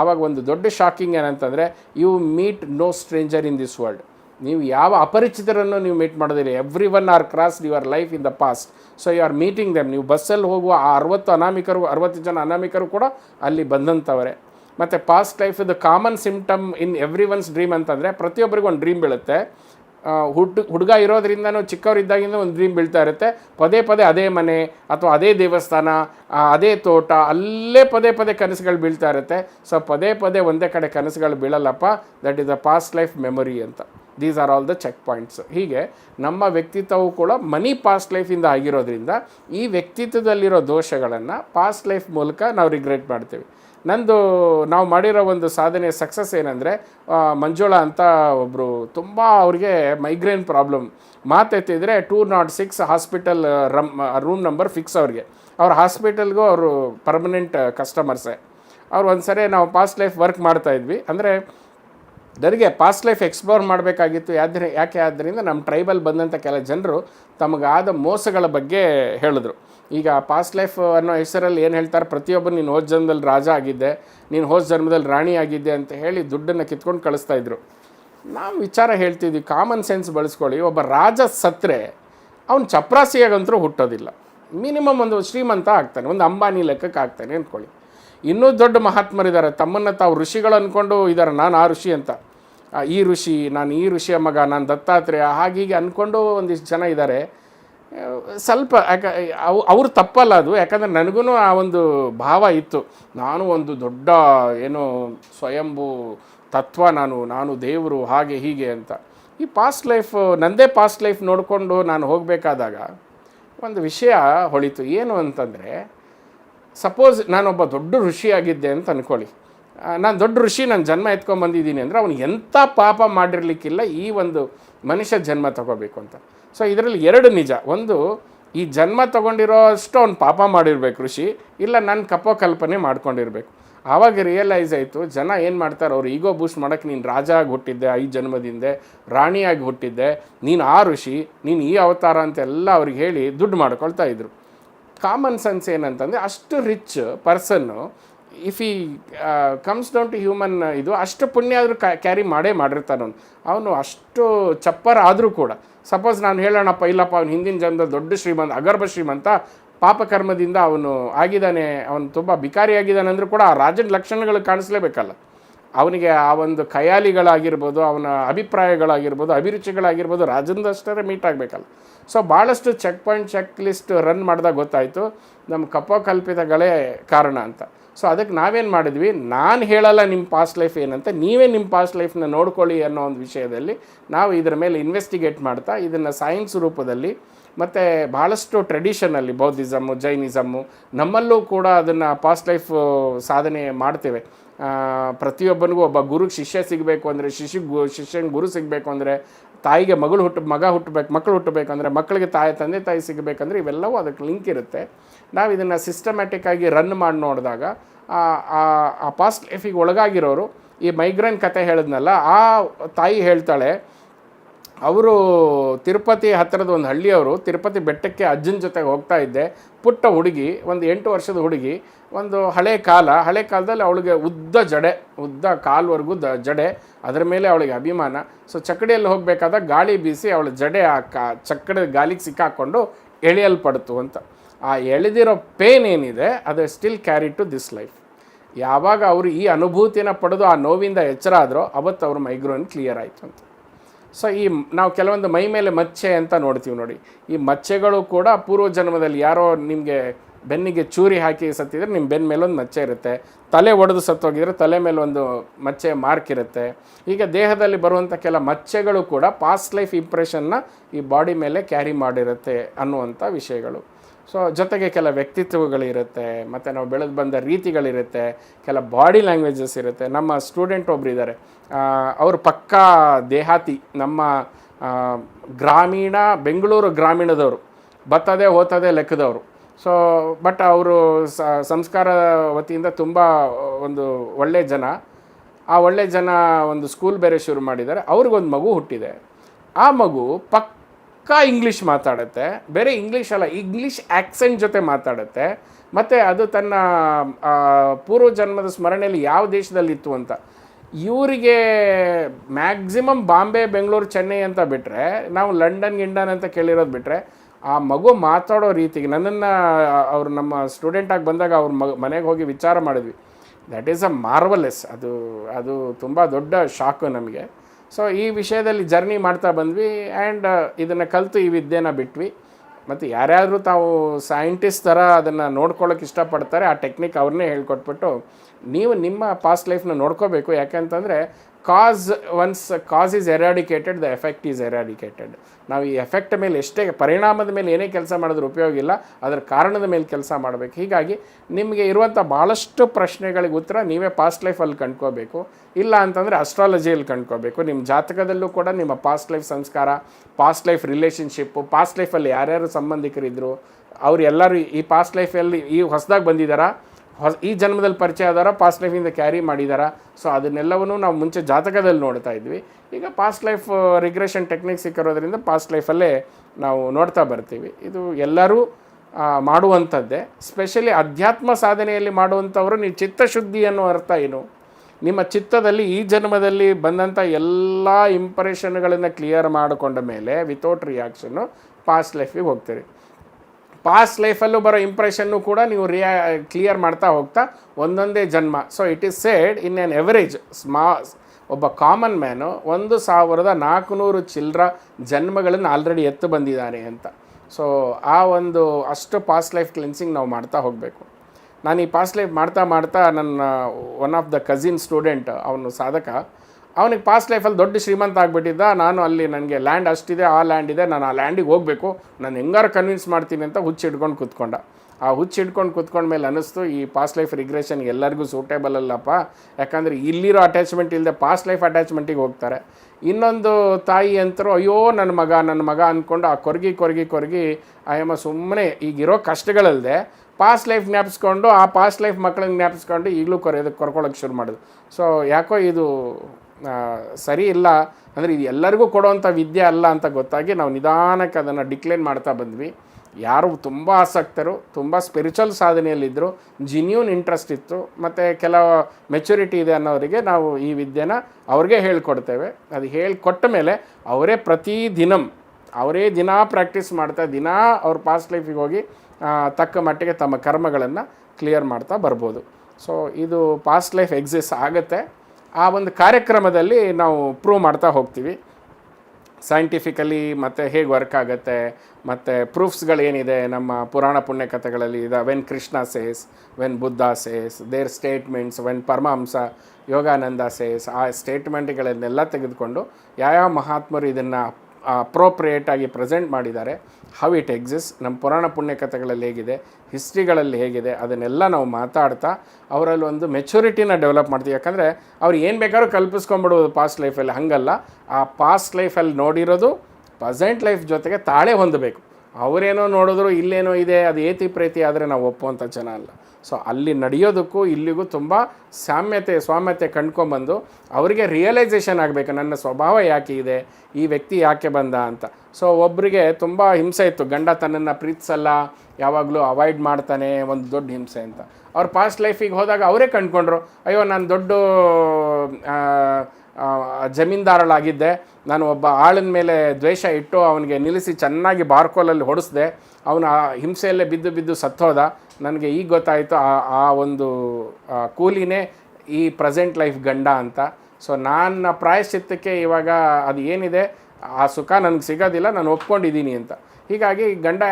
S1: ಆವಾಗ ಒಂದು ದೊಡ್ಡ ಶಾಕಿಂಗ್ ಏನಂತಂದರೆ you meet no stranger in this world ನೀವು ಯಾವ ಅಪರಿಚಿತರನ್ನು ನೀವು ಮೀಟ್ ಮಾಡೋದಿಲ್ಲ. Everyone are cross your life in the past so you are meeting them ನೀವು ಬಸ್ಸಲ್ಲಿ ಹೋಗುವ ಆ ಅರವತ್ತು ಅನಾಮಿಕರು, ಅರವತ್ತು ಜನ ಅನಾಮಿಕರು ಕೂಡ ಅಲ್ಲಿ ಬಂದಂಥವರೇ. ಮತ್ತು ಪಾಸ್ಟ್ ಲೈಫ್ ಇದು common symptom in every one's dream ಅಂತಂದರೆ ಪ್ರತಿಯೊಬ್ಬರಿಗೂ ಒಂದು ಡ್ರೀಮ್ ಬೀಳುತ್ತೆ. ಹುಡ್, ಹುಡುಗ ಇರೋದ್ರಿಂದನೂ ಚಿಕ್ಕವರಿದ್ದಾಗಿಂದ ಒಂದು ಡ್ರೀಮ್ ಬೀಳ್ತಾ ಇರುತ್ತೆ. ಪದೇ ಪದೇ ಅದೇ ಮನೆ ಅಥವಾ ಅದೇ ದೇವಸ್ಥಾನ ಅದೇ ತೋಟ, ಅಲ್ಲೇ ಪದೇ ಪದೇ ಕನಸುಗಳು ಬೀಳ್ತಾ ಇರುತ್ತೆ. ಸೊ ಪದೇ ಪದೇ ಒಂದೇ ಕಡೆ ಕನಸುಗಳು ಬೀಳಲ್ಲಪ್ಪ that is a past life memory ಅಂತ. These are all the check points ಹೀಗೆ ನಮ್ಮ ವ್ಯಕ್ತಿತ್ವವು ಕೂಡ ಮನಿ ಪಾಸ್ಟ್ ಲೈಫಿಂದ ಆಗಿರೋದ್ರಿಂದ ಈ ವ್ಯಕ್ತಿತ್ವದಲ್ಲಿರೋ ದೋಷಗಳನ್ನು ಪಾಸ್ಟ್ ಲೈಫ್ ಮೂಲಕ ನಾವು ರಿಗ್ರೆಟ್ ಮಾಡ್ತೀವಿ. ನಂದು ನಾವು ಮಾಡಿರೋ ಒಂದು ಸಾಧನೆ ಸಕ್ಸಸ್ ಏನಂದರೆ ಮಂಜುಳಾ ಅಂತ ಒಬ್ಬರು ತುಂಬ ಅವ್ರಿಗೆ migraine problem ಮಾತೆತ್ತಿದ್ರೆ two naught six hospital room room number fix ಅವ್ರಿಗೆ. ಅವ್ರ ಹಾಸ್ಪಿಟಲ್ಗೂ ಅವರು ಪರ್ಮನೆಂಟ್ ಕಸ್ಟಮರ್ಸೇ ಅವ್ರು ಒಂದು ಸರಿ ನಾವು ಪಾಸ್ಟ್ ಲೈಫ್ ವರ್ಕ್ ಮಾಡ್ತಾ ಇದ್ವಿ. ಅಂದರೆ ನನಗೆ ಪಾಸ್ಟ್ ಲೈಫ್ ಎಕ್ಸ್ಪ್ಲೋರ್ ಮಾಡಬೇಕಾಗಿತ್ತು. ಯಾದ್ರೆ, ಯಾಕೆ ಆದ್ದರಿಂದ ನಮ್ಮ ಟ್ರೈಬಲ್ ಬಂದಂಥ ಕೆಲ ಜನರು ತಮಗಾದ ಮೋಸಗಳ ಬಗ್ಗೆ ಹೇಳಿದ್ರು. ಈಗ ಪಾಸ್ಟ್ ಲೈಫ್ ಅನ್ನೋ ಹೆಸರಲ್ಲಿ ಏನು ಹೇಳ್ತಾರೆ? ಪ್ರತಿಯೊಬ್ಬರು ನೀನು ಹೋದ ಜನ್ಮದಲ್ಲಿ ರಾಜ ಆಗಿದ್ದೆ, ನೀನು ಹೋದ ಜನ್ಮದಲ್ಲಿ ರಾಣಿ ಆಗಿದ್ದೆ ಅಂತ ಹೇಳಿ ದುಡ್ಡನ್ನು ಕಿತ್ಕೊಂಡು ಕಳಿಸ್ತಾ ಇದ್ರು. ನಾವು ವಿಚಾರ ಹೇಳ್ತಿದ್ವಿ ಕಾಮನ್ ಸೆನ್ಸ್ ಬಳಸ್ಕೊಳ್ಳಿ. ಒಬ್ಬ ರಾಜ ಸತ್ರೆ, ಅವ್ನು ಚಪ್ರಾಸಿಯಾಗಂತರೂ ಹುಟ್ಟೋದಿಲ್ಲ. ಮಿನಿಮಮ್ ಒಂದು ಶ್ರೀಮಂತ ಆಗ್ತಾನೆ, ಒಂದು ಅಂಬಾನಿ ಲೆಕ್ಕಕ್ಕೆ ಆಗ್ತಾನೆ ಅಂದ್ಕೊಳ್ಳಿ ಇನ್ನೂ ದೊಡ್ಡ ಮಹಾತ್ಮರಿದ್ದಾರೆ, ತಮ್ಮನ್ನು ತಾವು ಋಷಿಗಳು ಅಂದ್ಕೊಂಡು ಇದ್ದಾರೆ ನಾನು ಆ ಋಷಿ ಅಂತ. ಈ ಋಷಿ, ನಾನು ಈ ಋಷಿಯ ಮಗ, ನಾನು ದತ್ತಾತ್ರೇಯ, ಹಾಗೀಗೆ ಅಂದ್ಕೊಂಡು ಒಂದಿಷ್ಟು ಜನ ಇದ್ದಾರೆ ಸ್ವಲ್ಪ, ಯಾಕ, ಅವು, ಅವ್ರು ತಪ್ಪಲ್ಲ ಅದು. ಯಾಕಂದರೆ ನನಗೂ ಆ ಒಂದು ಭಾವ ಇತ್ತು. ನಾನು ಒಂದು ದೊಡ್ಡ, ಏನು, ಸ್ವಯಂಭೂ ತತ್ವ ನಾನು ನಾನು ದೇವರು, ಹಾಗೆ ಹೀಗೆ ಅಂತ. ಈ ಪಾಸ್ಟ್ ಲೈಫ್ ನನ್ನದೇ ಪಾಸ್ಟ್ ಲೈಫ್ ನೋಡಿಕೊಂಡು ನಾನು ಹೋಗಬೇಕಾದಾಗ ಒಂದು ವಿಷಯ ಹೊಳಿತು. ಏನು ಅಂತಂದರೆ ಸಪೋಸ್ ನಾನೊಬ್ಬ ದೊಡ್ಡ ಋಷಿಯಾಗಿದ್ದೆ ಅಂತ ಅಂದ್ಕೊಳ್ಳಿ ನಾನು ದೊಡ್ಡ ಋಷಿ, ನಾನು ಜನ್ಮ ಎತ್ಕೊಂಡ್ಬಂದಿದ್ದೀನಿ ಅಂದರೆ ಅವನು ಎಂಥ ಪಾಪ ಮಾಡಿರಲಿಕ್ಕಿಲ್ಲ, ಈ ಒಂದು ಮನುಷ್ಯ ಜನ್ಮ ತಗೋಬೇಕು ಅಂತ. ಸೊ ಇದರಲ್ಲಿ ಎರಡು ನಿಜ. ಒಂದು, ಈ ಜನ್ಮ ತಗೊಂಡಿರೋ ಅಷ್ಟು ಅವ್ನು ಪಾಪ ಮಾಡಿರ್ಬೇಕು ಋಷಿ, ಇಲ್ಲ ನನ್ನ ಕಪೋಕಲ್ಪನೆ ಮಾಡ್ಕೊಂಡಿರ್ಬೇಕು. ಆವಾಗ ರಿಯಲೈಸ್ ಆಯಿತು, ಜನ ಏನು ಮಾಡ್ತಾರೆ, ಅವ್ರು ಈಗೋ ಬೂಸ್ಟ್ ಮಾಡೋಕ್ಕೆ ನೀನು ರಾಜ ಆಗಿ ಹುಟ್ಟಿದ್ದೆ, ಐದು ಜನ್ಮದಿಂದ ರಾಣಿಯಾಗಿ ಹುಟ್ಟಿದ್ದೆ, ನೀನು ಆ ಋಷಿ, ನೀನು ಈ ಅವತಾರ ಅಂತೆಲ್ಲ ಅವ್ರಿಗೆ ಹೇಳಿ ದುಡ್ಡು ಮಾಡ್ಕೊಳ್ತಾ ಇದ್ರು. ಕಾಮನ್ ಸೆನ್ಸ್ ಏನಂತಂದರೆ, ಅಷ್ಟು rich person if he comes down to human ಇದು ಅಷ್ಟು ಪುಣ್ಯ ಆದರೂ ಕ್ಯಾರಿ ಮಾಡೇ ಮಾಡಿರ್ತಾನೆ ಅವನು. ಅವನು ಅಷ್ಟು ಚಪ್ಪರ್ ಆದರೂ ಕೂಡ. ಸಪೋಸ್ ನಾನು ಹೇಳೋಣಪ್ಪ, ಇಲ್ಲಪ್ಪ, ಅವನು ಹಿಂದಿನ ಜನ್ಮದಲ್ಲಿ ದೊಡ್ಡ ಶ್ರೀಮಂತ, ಅಗರ್ಭ ಶ್ರೀಮಂತ ಪಾಪಕರ್ಮದಿಂದ ಅವನು ಆಗಿದ್ದಾನೆ, ಅವನು ತುಂಬ ಬಿಕಾರಿಯಾಗಿದ್ದಾನೆ ಅಂದರೂ ಕೂಡ ಆ ರಾಜನ ಲಕ್ಷಣಗಳು ಕಾಣಿಸ್ಲೇಬೇಕಲ್ಲ. ಅವನಿಗೆ ಆ ಒಂದು ಖಯಾಲಿಗಳಾಗಿರ್ಬೋದು, ಅವನ ಅಭಿಪ್ರಾಯಗಳಾಗಿರ್ಬೋದು, ಅಭಿರುಚಿಗಳಾಗಿರ್ಬೋದು ರಾಜನದಷ್ಟರೇ ಮೀಟ್ ಆಗಬೇಕಲ್ಲ. ಸೊ ಭಾಳಷ್ಟು check point check list run ಮಾಡಿದಾಗ ಗೊತ್ತಾಯಿತು. ನಮ್ಮ ಕಪೋಕಲ್ಪಿತಗಳೇ ಕಾರಣ ಅಂತ. ಸೊ ಅದಕ್ಕೆ ನಾವೇನು ಮಾಡಿದ್ವಿ? ನಾನು ಹೇಳಲ್ಲ ನಿಮ್ಮ ಪಾಸ್ಟ್ ಲೈಫ್ ಏನಂತ, ನೀವೇ ನಿಮ್ಮ ಪಾಸ್ಟ್ ಲೈಫ್ನ ನೋಡ್ಕೊಳ್ಳಿ ಅನ್ನೋ ಒಂದು ವಿಷಯದಲ್ಲಿ ನಾವು ಇದರ ಮೇಲೆ ಇನ್ವೆಸ್ಟಿಗೇಟ್ ಮಾಡ್ತಾ, ಇದನ್ನು ಸೈನ್ಸ್ ರೂಪದಲ್ಲಿ ಮತ್ತು ಭಾಳಷ್ಟು ಟ್ರೆಡಿಷನಲ್ಲಿ ಬೌದ್ಧಿಸಮ್ಮು ಜೈನಿಸಮ್ಮು ನಮ್ಮಲ್ಲೂ ಕೂಡ ಅದನ್ನು ಪಾಸ್ಟ್ ಲೈಫ್ ಸಾಧನೆ ಮಾಡ್ತೇವೆ. ಪ್ರತಿಯೊಬ್ಬನಿಗೂ ಒಬ್ಬ ಗುರುಗೆ ಶಿಷ್ಯ ಸಿಗಬೇಕು ಅಂದರೆ ಶಿಶು ಗು ಶಿಷ್ಯನ ಗುರು ಸಿಗಬೇಕು ಅಂದರೆ ತಾಯಿಗೆ ಮಗಳು ಹುಟ್ಟು, ಮಗ ಹುಟ್ಟಬೇಕು ಮಕ್ಕಳು ಹುಟ್ಟಬೇಕಂದ್ರೆ, ಮಕ್ಕಳಿಗೆ ತಾಯಿ, ತಂದೆ, ತಾಯಿ ಸಿಗಬೇಕಂದ್ರೆ ಇವೆಲ್ಲವೂ ಅದಕ್ಕೆ ಲಿಂಕ್ ಇರುತ್ತೆ. ನಾವು ಇದನ್ನು ಸಿಸ್ಟಮ್ಯಾಟಿಕ್ಕಾಗಿ ರನ್ ಮಾಡಿ ನೋಡಿದಾಗ, ಆ- ಪಾಸ್ಟ್ ಲೈಫಿಗೆ ಒಳಗಾಗಿರೋರು, ಈ ಮೈಗ್ರೇನ್ ಕತೆ ಹೇಳಿದ್ನಲ್ಲ, ಆ ತಾಯಿ ಹೇಳ್ತಾಳೆ ಅವರು ತಿರುಪತಿ ಹತ್ತಿರದ ಒಂದು ಹಳ್ಳಿಯವರು ತಿರುಪತಿ ಬೆಟ್ಟಕ್ಕೆ ಅಜ್ಜನ ಜೊತೆಗೆ ಹೋಗ್ತಾ ಇದ್ದೆ. ಪುಟ್ಟ ಹುಡುಗಿ, ಒಂದು ಎಂಟು ವರ್ಷದ ಹುಡುಗಿ, ಒಂದು ಹಳೆ ಕಾಲ, ಹಳೆ ಕಾಲದಲ್ಲಿ ಅವಳಿಗೆ ಉದ್ದ ಜಡೆ, ಉದ್ದ ಕಾಲ್ವರೆಗೂ ದ ಜಡೆ, ಅದರ ಮೇಲೆ ಅವಳಿಗೆ ಅಭಿಮಾನ. ಸೊ ಚಕ್ಕಡಿಯಲ್ಲಿ ಹೋಗಬೇಕಾದ ಗಾಳಿ ಬೀಸಿ ಅವಳ ಜಡೆ ಆ ಕಾ, ಚಕ್ಕಡಿ ಗಾಲಿಗೆ ಸಿಕ್ಕಾಕ್ಕೊಂಡು ಎಳೆಯಲ್ಪಡ್ತು ಅಂತ. ಆ ಎಳೆದಿರೋ ಪೇನ್ ಏನಿದೆ, ಅದು still carry to this life ಯಾವಾಗ ಅವರು ಈ ಅನುಭೂತಿನ ಪಡೆದು ಆ ನೋವಿಂದ ಎಚ್ಚರ ಆದರೋ ಅವತ್ತು ಅವ್ರ ಮೈಗ್ರೋನ್ ಕ್ಲಿಯರ್ ಆಯಿತು ಅಂತ. ಸೊ ಈ ನಾವು ಕೆಲವೊಂದು ಮೈ ಮೇಲೆ ಮಚ್ಚೆ ಅಂತ ನೋಡ್ತೀವಿ ನೋಡಿ. ಈ ಮಚ್ಚೆಗಳು ಕೂಡ ಪೂರ್ವ ಜನ್ಮದಲ್ಲಿ ಯಾರೋ ನಿಮಗೆ ಬೆನ್ನಿಗೆ ಚೂರಿ ಹಾಕಿ ಸತ್ತಿದ್ರೆ ನಿಮ್ಮ ಬೆನ್ನ ಒಂದು ಮಚ್ಚೆ ಇರುತ್ತೆ. ತಲೆ ಒಡೆದು ಸತ್ತೋಗಿದ್ರೆ ತಲೆ ಮೇಲೆ ಒಂದು ಮಚ್ಚೆ ಮಾರ್ಕ್ ಇರುತ್ತೆ. ಈಗ ದೇಹದಲ್ಲಿ ಬರುವಂಥ ಕೆಲ ಮಚ್ಚೆಗಳು ಕೂಡ ಪಾಸ್ಟ್ ಲೈಫ್ ಇಂಪ್ರೆಷನ್ನ ಈ ಬಾಡಿ ಮೇಲೆ ಕ್ಯಾರಿ ಮಾಡಿರುತ್ತೆ ಅನ್ನುವಂಥ ವಿಷಯಗಳು. ಸೊ ಜೊತೆಗೆ ಕೆಲ ವ್ಯಕ್ತಿತ್ವಗಳಿರುತ್ತೆ, ಮತ್ತು ನಾವು ಬೆಳೆದು ಬಂದ ರೀತಿಗಳಿರುತ್ತೆ, ಕೆಲ ಬಾಡಿ ಲ್ಯಾಂಗ್ವೇಜಸ್ ಇರುತ್ತೆ. ನಮ್ಮ ಸ್ಟೂಡೆಂಟ್ ಒಬ್ರು ಇದ್ದಾರೆ ಅವರು ಪಕ್ಕಾ ದೇಹಾತಿ, ನಮ್ಮ ಗ್ರಾಮೀಣ, ಬೆಂಗಳೂರು ಗ್ರಾಮೀಣದವರು, ಬತ್ತದೆ ಓತದೆ ಲೆಕ್ಕದವರು. ಸೊ ಬಟ್ ಅವರು ಸಂಸ್ಕಾರ ವತಿಯಿಂದ ತುಂಬ ಒಂದು ಒಳ್ಳೆ ಜನ. ಆ ಒಳ್ಳೆ ಜನ ಒಂದು ಸ್ಕೂಲ್ ಬೇರೆ ಶುರು ಮಾಡಿದ್ದಾರೆ. ಅವ್ರಿಗೊಂದು ಮಗು ಹುಟ್ಟಿದೆ. ಆ ಮಗು ಪಕ್ಕಾ ಇಂಗ್ಲೀಷ್ ಮಾತಾಡುತ್ತೆ, ಬೇರೆ ಇಂಗ್ಲೀಷ್ ಅಲ್ಲ ಇಂಗ್ಲೀಷ್ ಆ್ಯಕ್ಸೆಂಟ್ ಜೊತೆ ಮಾತಾಡುತ್ತೆ, ಮತ್ತು ಅದು ತನ್ನ ಪೂರ್ವ ಜನ್ಮದ ಸ್ಮರಣೆಯಲ್ಲಿ ಯಾವ ದೇಶದಲ್ಲಿತ್ತು ಅಂತ. ಇವರಿಗೆ ಮ್ಯಾಕ್ಸಿಮಮ್ ಬಾಂಬೆ ಬೆಂಗಳೂರು ಚೆನ್ನೈ ಅಂತ ಬಿಟ್ಟರೆ ನಾವು ಲಂಡನ್ ಗಿಂಡನ್ ಅಂತ ಕೇಳಿರೋದು ಬಿಟ್ಟರೆ ಆ ಮಗು ಮಾತಾಡೋ ರೀತಿಗೆ, ನನ್ನನ್ನು, ಅವರು ನಮ್ಮ ಸ್ಟೂಡೆಂಟಾಗಿ ಬಂದಾಗ ಅವ್ರ ಮಗ, ಮನೆಗೆ ಹೋಗಿ ವಿಚಾರ ಮಾಡಿದ್ವಿ. ದ್ಯಾಟ್ ಈಸ್ ಅ ಮಾರ್ವಲೆಸ್ ಅದು ಅದು ತುಂಬ ದೊಡ್ಡ ಶಾಕು ನಮಗೆ. ಸೊ ಈ ವಿಷಯದಲ್ಲಿ ಜರ್ನಿ ಮಾಡ್ತಾ ಬಂದ್ವಿ ಆ್ಯಂಡ್ ಇದನ್ನು ಕಲಿತು ಈ ವಿದ್ಯೆನ ಬಿಟ್ವಿ. ಮತ್ತು ಯಾರ್ಯಾದರೂ ತಾವು ಸೈಂಟಿಸ್ಟ್ ಥರ ಅದನ್ನು ನೋಡ್ಕೊಳ್ಳೋಕೆ ಇಷ್ಟಪಡ್ತಾರೆ, ಆ ಟೆಕ್ನಿಕ್ ಅವ್ರನ್ನೇ ಹೇಳ್ಕೊಟ್ಬಿಟ್ಟು ನೀವು ನಿಮ್ಮ ಪಾಸ್ಟ್ ಲೈಫ್ನ ನೋಡ್ಕೋಬೇಕು. ಯಾಕೆಂತಂದರೆ cause once cause is eradicated the effect is eradicated ನಾವು ಈ ಎಫೆಕ್ಟ್ ಮೇಲೆ ಎಷ್ಟೇ, ಪರಿಣಾಮದ ಮೇಲೆ ಏನೇ ಕೆಲಸ ಮಾಡಿದ್ರೂ ಉಪಯೋಗ ಇಲ್ಲ, ಅದರ ಕಾರಣದ ಮೇಲೆ ಕೆಲಸ ಮಾಡಬೇಕು. ಹೀಗಾಗಿ ನಿಮಗೆ ಇರುವಂಥ ಭಾಳಷ್ಟು ಪ್ರಶ್ನೆಗಳಿಗೆ ಉತ್ತರ ನೀವೇ ಪಾಸ್ಟ್ ಲೈಫಲ್ಲಿ ಕಂಡ್ಕೋಬೇಕು. ಇಲ್ಲ ಅಂತಂದರೆ ಅಸ್ಟ್ರಾಲಜಿಯಲ್ಲಿ ಕಂಡ್ಕೋಬೇಕು. ನಿಮ್ಮ ಜಾತಕದಲ್ಲೂ ಕೂಡ ನಿಮ್ಮ ಪಾಸ್ಟ್ ಲೈಫ್ ಸಂಸ್ಕಾರ ಪಾಸ್ಟ್ ಲೈಫ್ ರಿಲೇಷನ್ಶಿಪ್ಪು ಪಾಸ್ಟ್ ಲೈಫಲ್ಲಿ ಯಾರ್ಯಾರು ಸಂಬಂಧಿಕರಿದ್ದರು ಅವರು ಎಲ್ಲರೂ ಈ ಪಾಸ್ಟ್ ಲೈಫಲ್ಲಿ ಈ ಹೊಸದಾಗಿ ಬಂದಿದ್ದಾರಾ? ಹೊಸ ಈ ಜನ್ಮದಲ್ಲಿ ಪರಿಚಯ ಆದಾರ ಪಾಸ್ಟ್ ಲೈಫಿಂದ ಕ್ಯಾರಿ ಮಾಡಿದಾರ. ಸೊ ಅದನ್ನೆಲ್ಲವನ್ನು ನಾವು ಮುಂಚೆ ಜಾತಕದಲ್ಲಿ ನೋಡ್ತಾ ಇದ್ವಿ. ಈಗ ಪಾಸ್ಟ್ ಲೈಫ್ ರಿಗ್ರೆಷನ್ ಟೆಕ್ನಿಕ್ ಸಿಕ್ಕಿರೋದ್ರಿಂದ ಪಾಸ್ಟ್ ಲೈಫಲ್ಲೇ ನಾವು ನೋಡ್ತಾ ಬರ್ತೀವಿ. ಇದು ಎಲ್ಲರೂ ಮಾಡುವಂಥದ್ದೇ. ಸ್ಪೆಷಲಿ ಅಧ್ಯಾತ್ಮ ಸಾಧನೆಯಲ್ಲಿ ಮಾಡುವಂಥವರು ನೀವು ಚಿತ್ತಶುದ್ಧಿ ಅನ್ನೋ ಅರ್ಥ ಏನು? ನಿಮ್ಮ ಚಿತ್ತದಲ್ಲಿ ಈ ಜನ್ಮದಲ್ಲಿ ಬಂದಂಥ ಎಲ್ಲ ಇಂಪ್ರೆಷನ್ಗಳನ್ನು ಕ್ಲಿಯರ್ ಮಾಡಿಕೊಂಡ ಮೇಲೆ ವಿತೌಟ್ ರಿಯಾಕ್ಷನ್ನು ಪಾಸ್ಟ್ ಲೈಫಿಗೆ ಹೋಗ್ತೀರಿ. ಪಾಸ್ಟ್ ಲೈಫಲ್ಲೂ ಬರೋ ಇಂಪ್ರೆಷನ್ನು ಕೂಡ ನೀವು ರಿಯಾ ಕ್ಲಿಯರ್ ಮಾಡ್ತಾ ಹೋಗ್ತಾ ಒಂದೊಂದೇ ಜನ್ಮ. So it is said in an average ಸ್ಮಾ ಒಬ್ಬ ಕಾಮನ್ ಮ್ಯಾನು ಒಂದು ಸಾವಿರದ ನಾಲ್ಕುನೂರು ಚಿಲ್ಲರ ಜನ್ಮಗಳನ್ನು ಆಲ್ರೆಡಿ ಎತ್ತು ಬಂದಿದ್ದಾನೆ ಅಂತ. ಸೊ ಆ ಒಂದು, ಅಷ್ಟು ಪಾಸ್ಟ್ ಲೈಫ್ ಕ್ಲೆನ್ಸಿಂಗ್ ನಾವು ಮಾಡ್ತಾ ಹೋಗಬೇಕು. ನಾನು ಈ ಪಾಸ್ಟ್ ಲೈಫ್ ಮಾಡ್ತಾ ಮಾಡ್ತಾ ನನ್ನ one of the cousin student ಅವನು ಸಾಧಕ ಅವನಿಗೆ ಪಾಸ್ಟ್ ಲೈಫಲ್ಲಿ ದೊಡ್ಡ ಶ್ರೀಮಂತ ಆಗಿಬಿಟ್ಟಿದ್ದ. ನಾನು ಅಲ್ಲಿ ನನಗೆ ಲ್ಯಾಂಡ್ ಅಷ್ಟಿದೆ, ಆ ಲ್ಯಾಂಡ್ ಇದೆ. ನಾನು ಆ ಲ್ಯಾಂಡಿಗೆ ಹೋಗಬೇಕು. ನಾನು ಹೆಂಗಾರು ಕನ್ವಿನ್ಸ್ ಮಾಡ್ತೀನಿ ಅಂತ ಹುಚ್ಚು ಹಿಡ್ಕೊಂಡು ಕೂತ್ಕೊಂಡ. ಆ ಹುಚ್ಚು ಹಿಡ್ಕೊಂಡು ಕೂತ್ಕೊಂಡ್ಮೇಲೆ ಅನ್ನಿಸ್ತು ಈ ಪಾಸ್ಟ್ ಲೈಫ್ ರಿಗ್ರೆಷನ್ ಎಲ್ಲರಿಗೂ ಸೂಟೇಬಲ್ ಅಲ್ಲಪ್ಪ. ಯಾಕಂದರೆ ಇಲ್ಲಿರೋ ಅಟ್ಯಾಚ್ಮೆಂಟ್ ಇಲ್ಲದೆ ಪಾಸ್ಟ್ ಲೈಫ್ ಅಟ್ಯಾಚ್ಮೆಂಟಿಗೆ ಹೋಗ್ತಾರೆ. ಇನ್ನೊಂದು ತಾಯಿ ಅಂತರೂ, ಅಯ್ಯೋ ನನ್ನ ಮಗ ನನ್ನ ಮಗ ಅಂದ್ಕೊಂಡು ಆ ಕೊರಗಿ ಕೊರಗಿ ಕೊರಗಿ ಆಯಮ್ಮ ಸುಮ್ಮನೆ ಈಗಿರೋ ಕಷ್ಟಗಳಲ್ಲದೆ ಪಾಸ್ಟ್ ಲೈಫ್ ಜ್ಞಾಪಿಸ್ಕೊಂಡು ಆ ಪಾಸ್ಟ್ ಲೈಫ್ ಮಕ್ಕಳನ್ನ ಜ್ಞಾಪಿಸ್ಕೊಂಡು ಈಗಲೂ ಕೊರೆಯೋದಕ್ಕೆ ಕೊರ್ಕೊಳ್ಳೋಕೆ ಶುರು ಮಾಡೋದು ಸೊ ಯಾಕೋ ಇದು ಸರಿ ಇಲ್ಲ ಅಂದರೆ ಇದು ಎಲ್ಲರಿಗೂ ಕೊಡುವಂಥ ವಿದ್ಯೆ ಅಲ್ಲ ಅಂತ ಗೊತ್ತಾಗಿ ನಾವು ನಿಧಾನಕ್ಕೆ ಅದನ್ನು ಡಿಕ್ಲೇನ್ ಮಾಡ್ತಾ ಬಂದ್ವಿ. ಯಾರು ತುಂಬ ಆಸಕ್ತರು, ತುಂಬ ಸ್ಪಿರಿಚುವಲ್ ಸಾಧನೆಯಲ್ಲಿದ್ದರು ಜಿನ್ಯೂನ್ ಇಂಟ್ರೆಸ್ಟ್ ಇತ್ತು. ಮತ್ತು ಕೆಲವು ಮೆಚುರಿಟಿ ಇದೆ ಅನ್ನೋರಿಗೆ ನಾವು ಈ ವಿದ್ಯೆನ ಅವ್ರಿಗೆ ಹೇಳ್ಕೊಡ್ತೇವೆ. ಅದು ಹೇಳಿಕೊಟ್ಟ ಮೇಲೆ ಅವರೇ ಪ್ರತಿ ದಿನಂ, ಅವರೇ ದಿನಾ ಪ್ರಾಕ್ಟೀಸ್ ಮಾಡ್ತಾ, ದಿನಾ ಅವ್ರ ಪಾಸ್ಟ್ ಲೈಫಿಗೆ ಹೋಗಿ ತಕ್ಕ ಮಟ್ಟಿಗೆ ತಮ್ಮ ಕರ್ಮಗಳನ್ನು ಕ್ಲಿಯರ್ ಮಾಡ್ತಾ ಬರ್ಬೋದು. ಸೊ ಇದು ಪಾಸ್ಟ್ ಲೈಫ್ ಎಕ್ಸಿಸ್ಟ್ ಆಗುತ್ತೆ. ಆ ಒಂದು ಕಾರ್ಯಕ್ರಮದಲ್ಲಿ ನಾವು ಪ್ರೂವ್ ಮಾಡ್ತಾ ಹೋಗ್ತೀವಿ. ಸೈಂಟಿಫಿಕಲಿ ಮತ್ತು ಹೇಗೆ ವರ್ಕ್ ಆಗುತ್ತೆ, ಮತ್ತು ಪ್ರೂಫ್ಸ್ಗಳೇನಿದೆ ನಮ್ಮ ಪುರಾಣ ಪುಣ್ಯ ಕಥೆಗಳಲ್ಲಿ ಇದೆ when Krishna says when Buddha says their statements when Paramahansa Yogananda says ಆ ಸ್ಟೇಟ್ಮೆಂಟ್ಗಳನ್ನೆಲ್ಲ ತೆಗೆದುಕೊಂಡು, ಯಾವ್ಯಾವ ಮಹಾತ್ಮರು ಇದನ್ನು ಅಪ್ರೋಪ್ರಿಯೇಟ್ ಆಗಿ ಪ್ರೆಸೆಂಟ್ ಮಾಡಿದ್ದಾರೆ. ಹೌ ಇಟ್ ಎಕ್ಸಿಸ್ಟ್ ನಮ್ಮ ಪುರಾಣ ಪುಣ್ಯ ಕಥೆಗಳಲ್ಲಿ ಹೇಗಿದೆ ಹಿಸ್ಟ್ರಿಗಳಲ್ಲಿ ಹೇಗಿದೆ, ಅದನ್ನೆಲ್ಲ ನಾವು ಮಾತಾಡ್ತಾ ಅವರಲ್ಲಿ ಒಂದು ಮೆಚುರಿಟಿನ ಡೆವಲಪ್ ಮಾಡ್ತೀವಿ. ಯಾಕಂದರೆ ಅವ್ರು ಏನು ಬೇಕಾದ್ರೂ ಕಲ್ಪಿಸ್ಕೊಂಬಿಡ್ಬೋದು ಪಾಸ್ಟ್ ಲೈಫಲ್ಲಿ ಹಾಗಲ್ಲ. ಆ ಪಾಸ್ಟ್ ಲೈಫಲ್ಲಿ ನೋಡಿರೋದು ಪ್ರೆಸೆಂಟ್ ಲೈಫ್ ಜೊತೆಗೆ ತಾಳೆ ಹೊಂದಬೇಕು. ಅವರೇನೋ ನೋಡಿದ್ರು, ಇಲ್ಲೇನೋ ಇದೆ, ಅದು ಏತಿ ಪ್ರೀತಿ ಆದರೆ ನಾವು ಒಪ್ಪುವಂಥ ಜನ ಅಲ್ಲ. ಸೊ ಅಲ್ಲಿ ನಡೆಯೋದಕ್ಕೂ ಇಲ್ಲಿಗೂ ತುಂಬ ಸಾಮ್ಯತೆ, ಸ್ವಾಮ್ಯತೆ ಕಂಡ್ಕೊಂಬಂದು ಅವರಿಗೆ ರಿಯಲೈಸೇಷನ್ ಆಗಬೇಕು, ನನ್ನ ಸ್ವಭಾವ ಯಾಕೆ ಇದೆ, ಈ ವ್ಯಕ್ತಿ ಯಾಕೆ ಬಂದ ಅಂತ. ಸೊ ಒಬ್ಬರಿಗೆ ತುಂಬ ಹಿಂಸೆ ಇತ್ತು, ಗಂಡ ತನ್ನನ್ನು ಪ್ರೀತಿಸಲ್ಲ, ಯಾವಾಗಲೂ ಅವಾಯ್ಡ್ ಮಾಡ್ತಾನೆ, ಒಂದು ದೊಡ್ಡ ಹಿಂಸೆ ಅಂತ. ಅವ್ರ ಪಾಸ್ಟ್ ಲೈಫಿಗೆ ಹೋದಾಗ ಅವರೇ ಕಂಡ್ಕೊಂಡ್ರು, ಅಯ್ಯೋ, ನಾನು ದೊಡ್ಡ ಜಮೀನ್ದಾರಳಾಗಿದ್ದೆ, ನಾನು ಒಬ್ಬ ಆಳಿನ ಮೇಲೆ ದ್ವೇಷ ಇಟ್ಟು ಅವನಿಗೆ ನಿಲ್ಲಿಸಿ ಚೆನ್ನಾಗಿ ಬಾರ್ಕೋಲಲ್ಲಿ ಹೊಡೆಸ್ದೆ, ಅವನು ಆ ಹಿಂಸೆಯಲ್ಲೇ ಬಿದ್ದು ಬಿದ್ದು ಸತ್ತೋದ ನನಗೆ ಈಗ ಗೊತ್ತಾಯಿತು ಆ ಆ ಒಂದು ಕೂಲಿನೇ ಈ ಪ್ರೆಸೆಂಟ್ ಲೈಫ್ ಗಂಡ ಅಂತ. ಸೊ ನನ್ನ ಪ್ರಾಯಶ್ಚಿತ್ತಕ್ಕೆ ಇವಾಗ ಅದು ಏನಿದೆ, ಆ ಸುಖ ನನಗೆ ಸಿಗೋದಿಲ್ಲ, ನಾನು ಒಪ್ಕೊಂಡಿದ್ದೀನಿ ಅಂತ. ಹೀಗಾಗಿ ಗಂಡ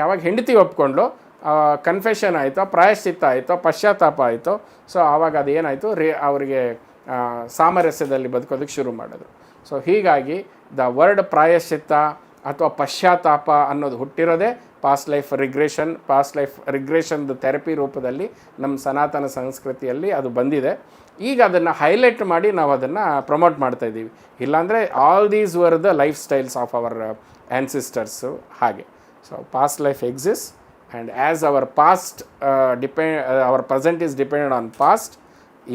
S1: ಯಾವಾಗ ಹೆಂಡತಿ ಒಪ್ಕೊಂಡು ಕನ್ಫೆಷನ್ ಆಯಿತು, ಪ್ರಾಯಶ್ಚಿತ್ತ ಆಯಿತು, ಪಶ್ಚಾತ್ತಾಪ ಆಯಿತು ಸೊ ಆವಾಗ ಅದೇನಾಯಿತು ರೇ, ಅವರಿಗೆ ಸಾಮರಸ್ಯದಲ್ಲಿ ಬದುಕೋದಕ್ಕೆ ಶುರು ಮಾಡಿದ್ರು. ಸೊ ಹೀಗಾಗಿ ದ ವರ್ಡ್ ಪ್ರಾಯಶ್ಚಿತ್ತ ಅಥವಾ ಪಶ್ಚಾತ್ತಾಪ ಅನ್ನೋದು ಹುಟ್ಟಿರೋದೇ past life regression past life ರಿಗ್ರೆಷನ್ದು therapy ರೂಪದಲ್ಲಿ ನಮ್ಮ ಸನಾತನ ಸಂಸ್ಕೃತಿಯಲ್ಲಿ ಅದು ಬಂದಿದೆ. ಈಗ ಅದನ್ನು ಹೈಲೈಟ್ ಮಾಡಿ ನಾವು ಅದನ್ನು ಪ್ರಮೋಟ್ ಮಾಡ್ತಾ ಇದ್ದೀವಿ. ಇಲ್ಲಾಂದರೆ all these were the lifestyles of our ancestors ಹಾಗೆ. So past life exist and as our past depend our present is depend on past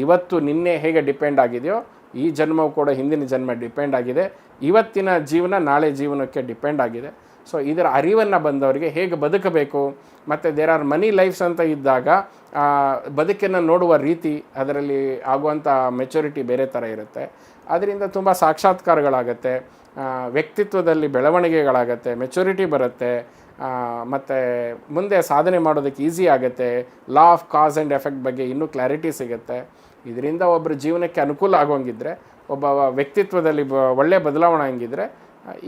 S1: ಇವತ್ತು ನಿನ್ನೆ ಹೇಗೆ ಡಿಪೆಂಡ್ ಆಗಿದೆಯೋ, ಈ ಜನ್ಮವು ಕೂಡ ಹಿಂದಿನ ಜನ್ಮ ಡಿಪೆಂಡ್ ಆಗಿದೆ. ಇವತ್ತಿನ ಜೀವನ ನಾಳೆ ಜೀವನಕ್ಕೆ ಡಿಪೆಂಡ್ ಆಗಿದೆ. ಸೊ ಇದರ ಅರಿವನ್ನು ಬಂದವರಿಗೆ ಹೇಗೆ ಬದುಕಬೇಕು? ಮತ್ತು ದೇರ್ ಆರ್ ಮನಿ ಲೈಫ್ಸ್ ಅಂತ ಇದ್ದಾಗ ಬದುಕನ್ನು ನೋಡುವ ರೀತಿ ಅದರಲ್ಲಿ ಆಗುವಂಥ ಮೆಚುರಿಟಿ ಬೇರೆ ಥರ ಇರುತ್ತೆ. ಅದರಿಂದ ತುಂಬ ಸಾಕ್ಷಾತ್ಕಾರಗಳಾಗತ್ತೆ. ವ್ಯಕ್ತಿತ್ವದಲ್ಲಿ ಬೆಳವಣಿಗೆಗಳಾಗತ್ತೆ ಮೆಚುರಿಟಿ ಬರುತ್ತೆ. ಮತ್ತು ಮುಂದೆ ಸಾಧನೆ ಮಾಡೋದಕ್ಕೆ ಈಸಿ ಆಗುತ್ತೆ. Law of cause and effect ಬಗ್ಗೆ ಇನ್ನೂ ಕ್ಲಾರಿಟಿ ಸಿಗುತ್ತೆ. ಇದರಿಂದ ಒಬ್ಬರ ಜೀವನಕ್ಕೆ ಅನುಕೂಲ ಆಗೋಂಗಿದ್ರೆ, ಒಬ್ಬ ವ್ಯಕ್ತಿತ್ವದಲ್ಲಿ ಬ ಒಳ್ಳೆಯ ಬದಲಾವಣೆ ಹಂಗಿದ್ರೆ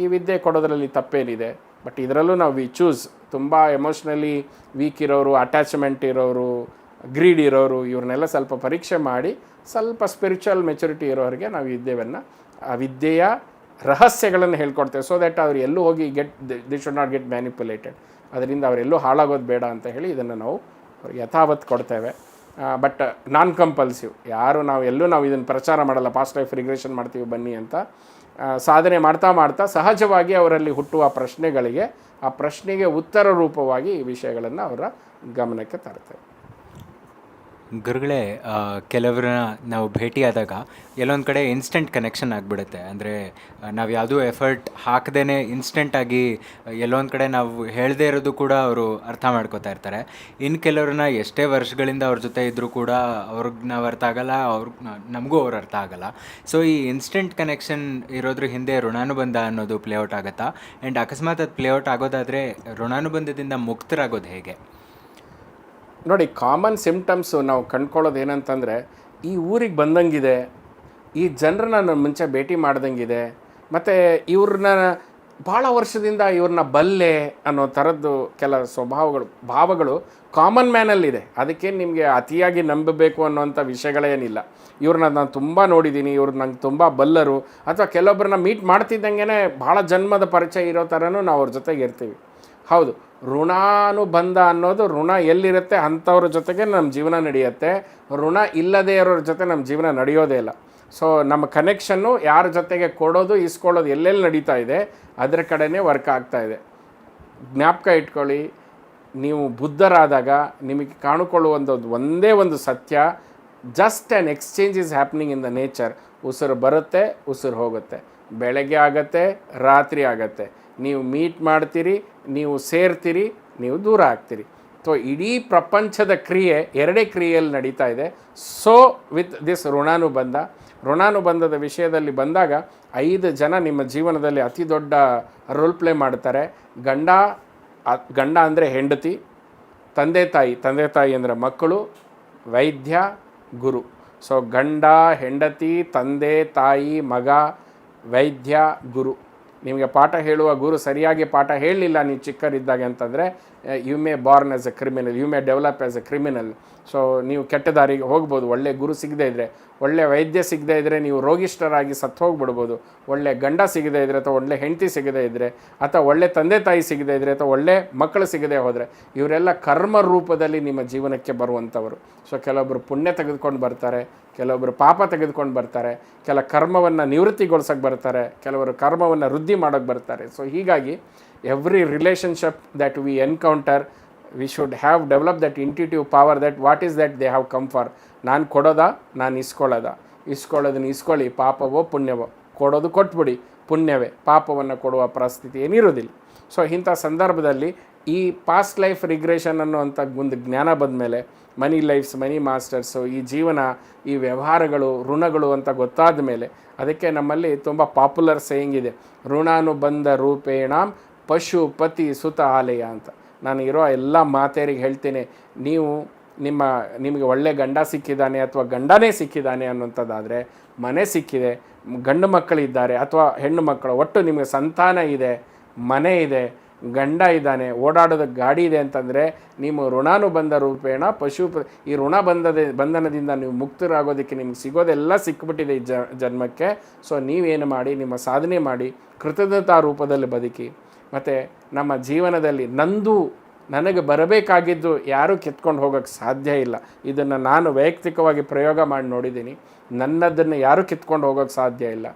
S1: ಈ ವಿದ್ಯೆ ಕೊಡೋದ್ರಲ್ಲಿ ತಪ್ಪೇನಿದೆ. ಬಟ್ ಇದರಲ್ಲೂ ನಾವು ವಿ ಚೂಸ್ ತುಂಬ ಎಮೋಷ್ನಲಿ ವೀಕ್ ಇರೋರು ಅಟ್ಯಾಚ್ಮೆಂಟ್ ಇರೋರು ಗ್ರೀಡ್ ಇರೋರು, ಇವ್ರನ್ನೆಲ್ಲ ಸ್ವಲ್ಪ ಪರೀಕ್ಷೆ ಮಾಡಿ ಸ್ವಲ್ಪ ಸ್ಪಿರಿಚುವಲ್ ಮೆಚುರಿಟಿ ಇರೋರಿಗೆ ನಾವು ವಿದ್ಯೆಯನ್ನು ಆ ವಿದ್ಯೆಯ ರಹಸ್ಯಗಳನ್ನು ಹೇಳ್ಕೊಡ್ತೇವೆ. ಸೊ ದ್ಯಾಟ್ ಅವ್ರು ಎಲ್ಲೂ ಹೋಗಿ get they should not get manipulated ಅದರಿಂದ ಅವರೆಲ್ಲೂ ಹಾಳಾಗೋದು ಬೇಡ ಅಂತ ಹೇಳಿ ಇದನ್ನು ನಾವು ಅವ್ರಿಗೆ ಯಥಾವತ್ ಕೊಡ್ತೇವೆ. ಬಟ್ ನಾನ್ ಕಂಪಲ್ಸಿವ್ ಯಾರು ನಾವು ಎಲ್ಲೂ ನಾವು ಇದನ್ನು ಪ್ರಚಾರ ಮಾಡಲ್ಲ. ಪಾಸ್ಟ್ ಲೈಫ್ ರಿಗ್ರೇಷನ್ ಮಾಡ್ತೀವಿ ಬನ್ನಿ ಅಂತ. ಸಾಧನೆ ಮಾಡ್ತಾ ಮಾಡ್ತಾ ಸಹಜವಾಗಿ ಅವರಲ್ಲಿ ಹುಟ್ಟುವ ಪ್ರಶ್ನೆಗಳಿಗೆ ಆ ಪ್ರಶ್ನೆಗೆ ಉತ್ತರ ರೂಪವಾಗಿ ಈ ವಿಷಯಗಳನ್ನು ಅವರ ಗಮನಕ್ಕೆ ತರ್ತೇವೆ.
S2: ಗುರುಗಳೇ ಕೆಲವ್ರನ್ನ ನಾವು ಭೇಟಿಯಾದಾಗ ಎಲ್ಲೊಂದು ಕಡೆ ಇನ್ಸ್ಟೆಂಟ್ ಕನೆಕ್ಷನ್ ಆಗಿಬಿಡುತ್ತೆ. ಅಂದರೆ ನಾವು ಯಾವುದೂ ಎಫರ್ಟ್ ಹಾಕದೇ ಇನ್ಸ್ಟೆಂಟಾಗಿ ಎಲ್ಲೊಂದು ಕಡೆ ನಾವು ಹೇಳದೇ ಇರೋದು ಕೂಡ ಅವರು ಅರ್ಥ ಮಾಡ್ಕೋತಾ ಇರ್ತಾರೆ. ಇನ್ನು ಕೆಲವ್ರನ್ನ ಎಷ್ಟೇ ವರ್ಷಗಳಿಂದ ಅವ್ರ ಜೊತೆ ಇದ್ದರೂ ಕೂಡ ಅವ್ರಿಗೆ ನಾವು ಅರ್ಥ ಆಗಲ್ಲ, ಅವ್ರ ನಮಗೂ ಅವ್ರು ಅರ್ಥ ಆಗಲ್ಲ. ಸೊ ಈ ಇನ್ಸ್ಟೆಂಟ್ ಕನೆಕ್ಷನ್ ಇರೋದ್ರ ಹಿಂದೆ ಋಣಾನುಬಂಧ ಅನ್ನೋದು ಪ್ಲೇಔಟ್ ಆಗುತ್ತಾ? ಆ್ಯಂಡ್ ಅಕಸ್ಮಾತ್ ಅದು ಪ್ಲೇಔಟ್ ಆಗೋದಾದರೆ ಋಣಾನುಬಂಧದಿಂದ ಮುಕ್ತರಾಗೋದು ಹೇಗೆ?
S1: ನೋಡಿ ಕಾಮನ್ ಸಿಮ್ಟಮ್ಸು ನಾವು ಕಂಡ್ಕೊಳ್ಳೋದು ಏನಂತಂದರೆ, ಈ ಊರಿಗೆ ಬಂದಂಗಿದೆ, ಈ ಜನರನ್ನ ನಾನು ಮುಂಚೆ ಭೇಟಿ ಮಾಡ್ದಂಗಿದೆ, ಮತ್ತು ಇವ್ರನ್ನ ಭಾಳ ವರ್ಷದಿಂದ ಇವ್ರನ್ನ ಬಲ್ಲೆ ಅನ್ನೋ ಥರದ್ದು ಕೆಲ ಸ್ವಭಾವಗಳು, ಭಾವಗಳು ಕಾಮನ್ ಮ್ಯಾನಲ್ಲಿದೆ ಅದಕ್ಕೆ ನಿಮಗೆ ಅತಿಯಾಗಿ ನಂಬಬೇಕು ಅನ್ನೋಂಥ ವಿಷಯಗಳೇನಿಲ್ಲ ಇವ್ರನ್ನ ನಾನು ತುಂಬ ನೋಡಿದ್ದೀನಿ, ಇವ್ರು ನಂಗೆ ತುಂಬ ಬಲ್ಲರು, ಅಥವಾ ಕೆಲವೊಬ್ಬರನ್ನ ಮೀಟ್ ಮಾಡ್ತಿದ್ದಂಗೆ ಭಾಳ ಜನ್ಮದ ಪರಿಚಯ ಇರೋ ಥರನೂ ನಾವು ಅವ್ರ ಜೊತೆಗೆ ಇರ್ತೀವಿ. ಹೌದು. ಋಣಾನುಬಂಧ ಅನ್ನೋದು ಋಣ ಎಲ್ಲಿರುತ್ತೆ ಅಂಥವ್ರ ಜೊತೆಗೆ ನಮ್ಮ ಜೀವನ ನಡೆಯುತ್ತೆ. ಋಣ ಇಲ್ಲದೇ ಇರೋರ ಜೊತೆ ನಮ್ಮ ಜೀವನ ನಡೆಯೋದೇ ಇಲ್ಲ. ಸೊ ನಮ್ಮ ಕನೆಕ್ಷನ್ನು ಯಾರ ಜೊತೆಗೆ ಕೊಡೋದು ಇಸ್ಕೊಳ್ಳೋದು ಎಲ್ಲೆಲ್ಲಿ ನಡೀತಾ ಇದೆ, ಅದರ ಕಡೆನೇ ವರ್ಕ್ ಆಗ್ತಾ ಇದೆ. ಜ್ಞಾಪಕ ಇಟ್ಕೊಳ್ಳಿ, ನೀವು ಬುದ್ಧರಾದಾಗ ನಿಮಗೆ ಕಾಣಿಕೊಳ್ಳುವಂಥದ್ದು ಒಂದೇ ಒಂದು ಸತ್ಯ just an exchange is happening in the nature ಉಸಿರು ಬರುತ್ತೆ, ಉಸಿರು ಹೋಗುತ್ತೆ. ಬೆಳಗ್ಗೆ ಆಗತ್ತೆ, ರಾತ್ರಿ ಆಗತ್ತೆ. ನೀವು ಮೀಟ್ ಮಾಡ್ತೀರಿ, ನೀವು ಸೇರ್ತೀರಿ, ನೀವು ದೂರ ಆಗ್ತೀರಿ. ಸೊ ಇಡೀ ಪ್ರಪಂಚದ ಕ್ರಿಯೆ ಎರಡೇ ಕ್ರಿಯೆಯಲ್ಲಿ ನಡೀತಾ ಇದೆ. ಸೊ ವಿತ್ ದಿಸ್ ಋಣಾನುಬಂಧ, ಋಣಾನುಬಂಧದ ವಿಷಯದಲ್ಲಿ ಬಂದಾಗ ಐದು ಜನ ನಿಮ್ಮ ಜೀವನದಲ್ಲಿ ಅತಿ ದೊಡ್ಡ ರೋಲ್ ಪ್ಲೇ ಮಾಡ್ತಾರೆ. ಗಂಡ ಗಂಡ ಅಂದರೆ ಹೆಂಡತಿ, ತಂದೆ ತಾಯಿ ತಂದೆ ತಾಯಿ ಅಂದರೆ ಮಕ್ಕಳು, ವೈದ್ಯ, ಗುರು. ಸೊ ಗಂಡ, ಹೆಂಡತಿ, ತಂದೆ, ತಾಯಿ, ಮಗ, ವೈದ್ಯ, ಗುರು. ನಿಮಗೆ ಪಾಠ ಹೇಳುವ ಗುರು ಸರಿಯಾಗಿ ಪಾಠ ಹೇಳಲಿಲ್ಲ ನೀವು ಚಿಕ್ಕರಿದ್ದಾಗ ಅಂತಂದರೆ you may born as a criminal you may develop as a criminal so ನೀವು ಕೆಟ್ಟ ದಾರಿಗೆ ಹೋಗ್ಬೋದು. ಒಳ್ಳೆ ಗುರು ಸಿಗದೇ ಇದ್ದರೆ ಒಳ್ಳೆ ವೈದ್ಯ ಸಿಗದೇ ಇದ್ದರೆ ನೀವು ರೋಗಿಷ್ಠರಾಗಿ ಸತ್ತು ಹೋಗ್ಬಿಡ್ಬೋದು ಒಳ್ಳೆ ಗಂಡ ಸಿಗದೇ ಇದ್ದರೆ ಅಥವಾ ಒಳ್ಳೆ ಹೆಂಡತಿ ಸಿಗದೇ ಇದ್ದರೆ ಅಥವಾ ಒಳ್ಳೆ ತಂದೆ ತಾಯಿ ಸಿಗದೇ ಇದ್ದರೆ ಅಥವಾ ಒಳ್ಳೆ ಮಕ್ಕಳು ಸಿಗದೇ ಹೋದರೆ, ಇವರೆಲ್ಲ ಕರ್ಮ ರೂಪದಲ್ಲಿ ನಿಮ್ಮ ಜೀವನಕ್ಕೆ ಬರುವಂಥವರು. ಸೊ ಕೆಲವೊಬ್ಬರು ಪುಣ್ಯ ತೆಗೆದುಕೊಂಡು ಬರ್ತಾರೆ ಕೆಲವೊಬ್ಬರು ಪಾಪ ತೆಗೆದುಕೊಂಡು ಬರ್ತಾರೆ, ಕೆಲ ಕರ್ಮವನ್ನು ನಿವೃತ್ತಿಗೊಳಿಸೋಕೆ ಬರ್ತಾರೆ, ಕೆಲವರು ಕರ್ಮವನ್ನು ವೃದ್ಧಿ ಮಾಡೋಕ್ಕೆ ಬರ್ತಾರೆ. ಸೊ ಹೀಗಾಗಿ every relationship that we encounter we should have develop that intuitive power that what is that they have come for ನಾನು ಕೊಡೋದಾ? ನಾನು ಇಸ್ಕೊಳ್ಳೋದ? ಇಸ್ಕೊಳ್ಳೋದನ್ನ ಇಸ್ಕೊಳ್ಳಿ, ಪಾಪವೋ, ಪುಣ್ಯವೋ? ಕೊಡೋದು ಕೊಟ್ಬಿಡಿ, ಪುಣ್ಯವೇ, ಪಾಪವನ್ನು ಕೊಡುವ ಪರಿಸ್ಥಿತಿ ಏನಿರೋದಿಲ್ಲ ಸೊ ಇಂಥ ಸಂದರ್ಭದಲ್ಲಿ ಈ ಪಾಸ್ಟ್ ಲೈಫ್ ರಿಗ್ರೆಷನ್ ಅನ್ನುವಂಥ ಒಂದು ಜ್ಞಾನ ಬಂದ ಮೇಲೆ ಮನಿ ಲೈಫ್ಸ್ ಮನಿ ಮಾಸ್ಟರ್ಸು ಈ ಜೀವನ, ಈ ವ್ಯವಹಾರಗಳು, ಋಣಗಳು ಅಂತ ಗೊತ್ತಾದ ಮೇಲೆ ಅದಕ್ಕೆ ನಮ್ಮಲ್ಲಿ ತುಂಬ ಪಾಪ್ಯುಲರ್ ಸೇಯಿಂಗ್ ಇದೆ. ಋಣಾನುಬಂಧ ರೂಪೇಣ ಪಶು ಪತಿ ಸುತ ಆಲಯ ಅಂತ. ನಾನು ಇರೋ ಎಲ್ಲ ಮಾತೆಯರಿಗೆ ಹೇಳ್ತೀನಿ, ನೀವು ನಿಮ್ಮ, ನಿಮಗೆ ಒಳ್ಳೆ ಗಂಡ ಸಿಕ್ಕಿದ್ದಾನೆ ಅಥವಾ ಗಂಡನೇ ಸಿಕ್ಕಿದ್ದಾನೆ ಅನ್ನುವಂಥದ್ದಾದರೆ ಮನೆ ಸಿಕ್ಕಿದೆ, ಗಂಡು ಮಕ್ಕಳಿದ್ದಾರೆ ಅಥವಾ ಹೆಣ್ಣು ಮಕ್ಕಳು, ಒಟ್ಟು ನಿಮಗೆ ಸಂತಾನ ಇದೆ, ಮನೆ ಇದೆ ಗಂಡ ಇದ್ದಾನೆ, ಓಡಾಡೋದ ಗಾಡಿ ಇದೆ ಅಂತಂದರೆ ನೀವು ಋಣಾನುಬಂಧ ರೂಪೇಣ ಪಶು ಈ ಋಣ ಬಂಧದ ಬಂಧನದಿಂದ ನೀವು ಮುಕ್ತರಾಗೋದಕ್ಕೆ ನಿಮ್ಗೆ ಸಿಗೋದೆಲ್ಲ ಸಿಕ್ಕಿಬಿಟ್ಟಿದೆ ಈ ಜ, ಜನ್ಮಕ್ಕೆ. ಸೊ ನೀವೇನು ಮಾಡಿ, ನಿಮ್ಮ ಸಾಧನೆ ಮಾಡಿ ಕೃತಜ್ಞತಾ ರೂಪದಲ್ಲಿ ಬದುಕಿ. ಮತ್ತು ನಮ್ಮ ಜೀವನದಲ್ಲಿ ನಂದು ನನಗೆ ಬರಬೇಕಾಗಿದ್ದು ಯಾರೂ ಕಿತ್ಕೊಂಡು ಹೋಗೋಕ್ಕೆ ಸಾಧ್ಯ ಇಲ್ಲ. ಇದನ್ನು ನಾನು ವೈಯಕ್ತಿಕವಾಗಿ ಪ್ರಯೋಗ ಮಾಡಿ ನೋಡಿದ್ದೀನಿ. ನನ್ನದನ್ನು ಯಾರೂ ಕಿತ್ಕೊಂಡು ಹೋಗೋಕ್ಕೆ ಸಾಧ್ಯ ಇಲ್ಲ.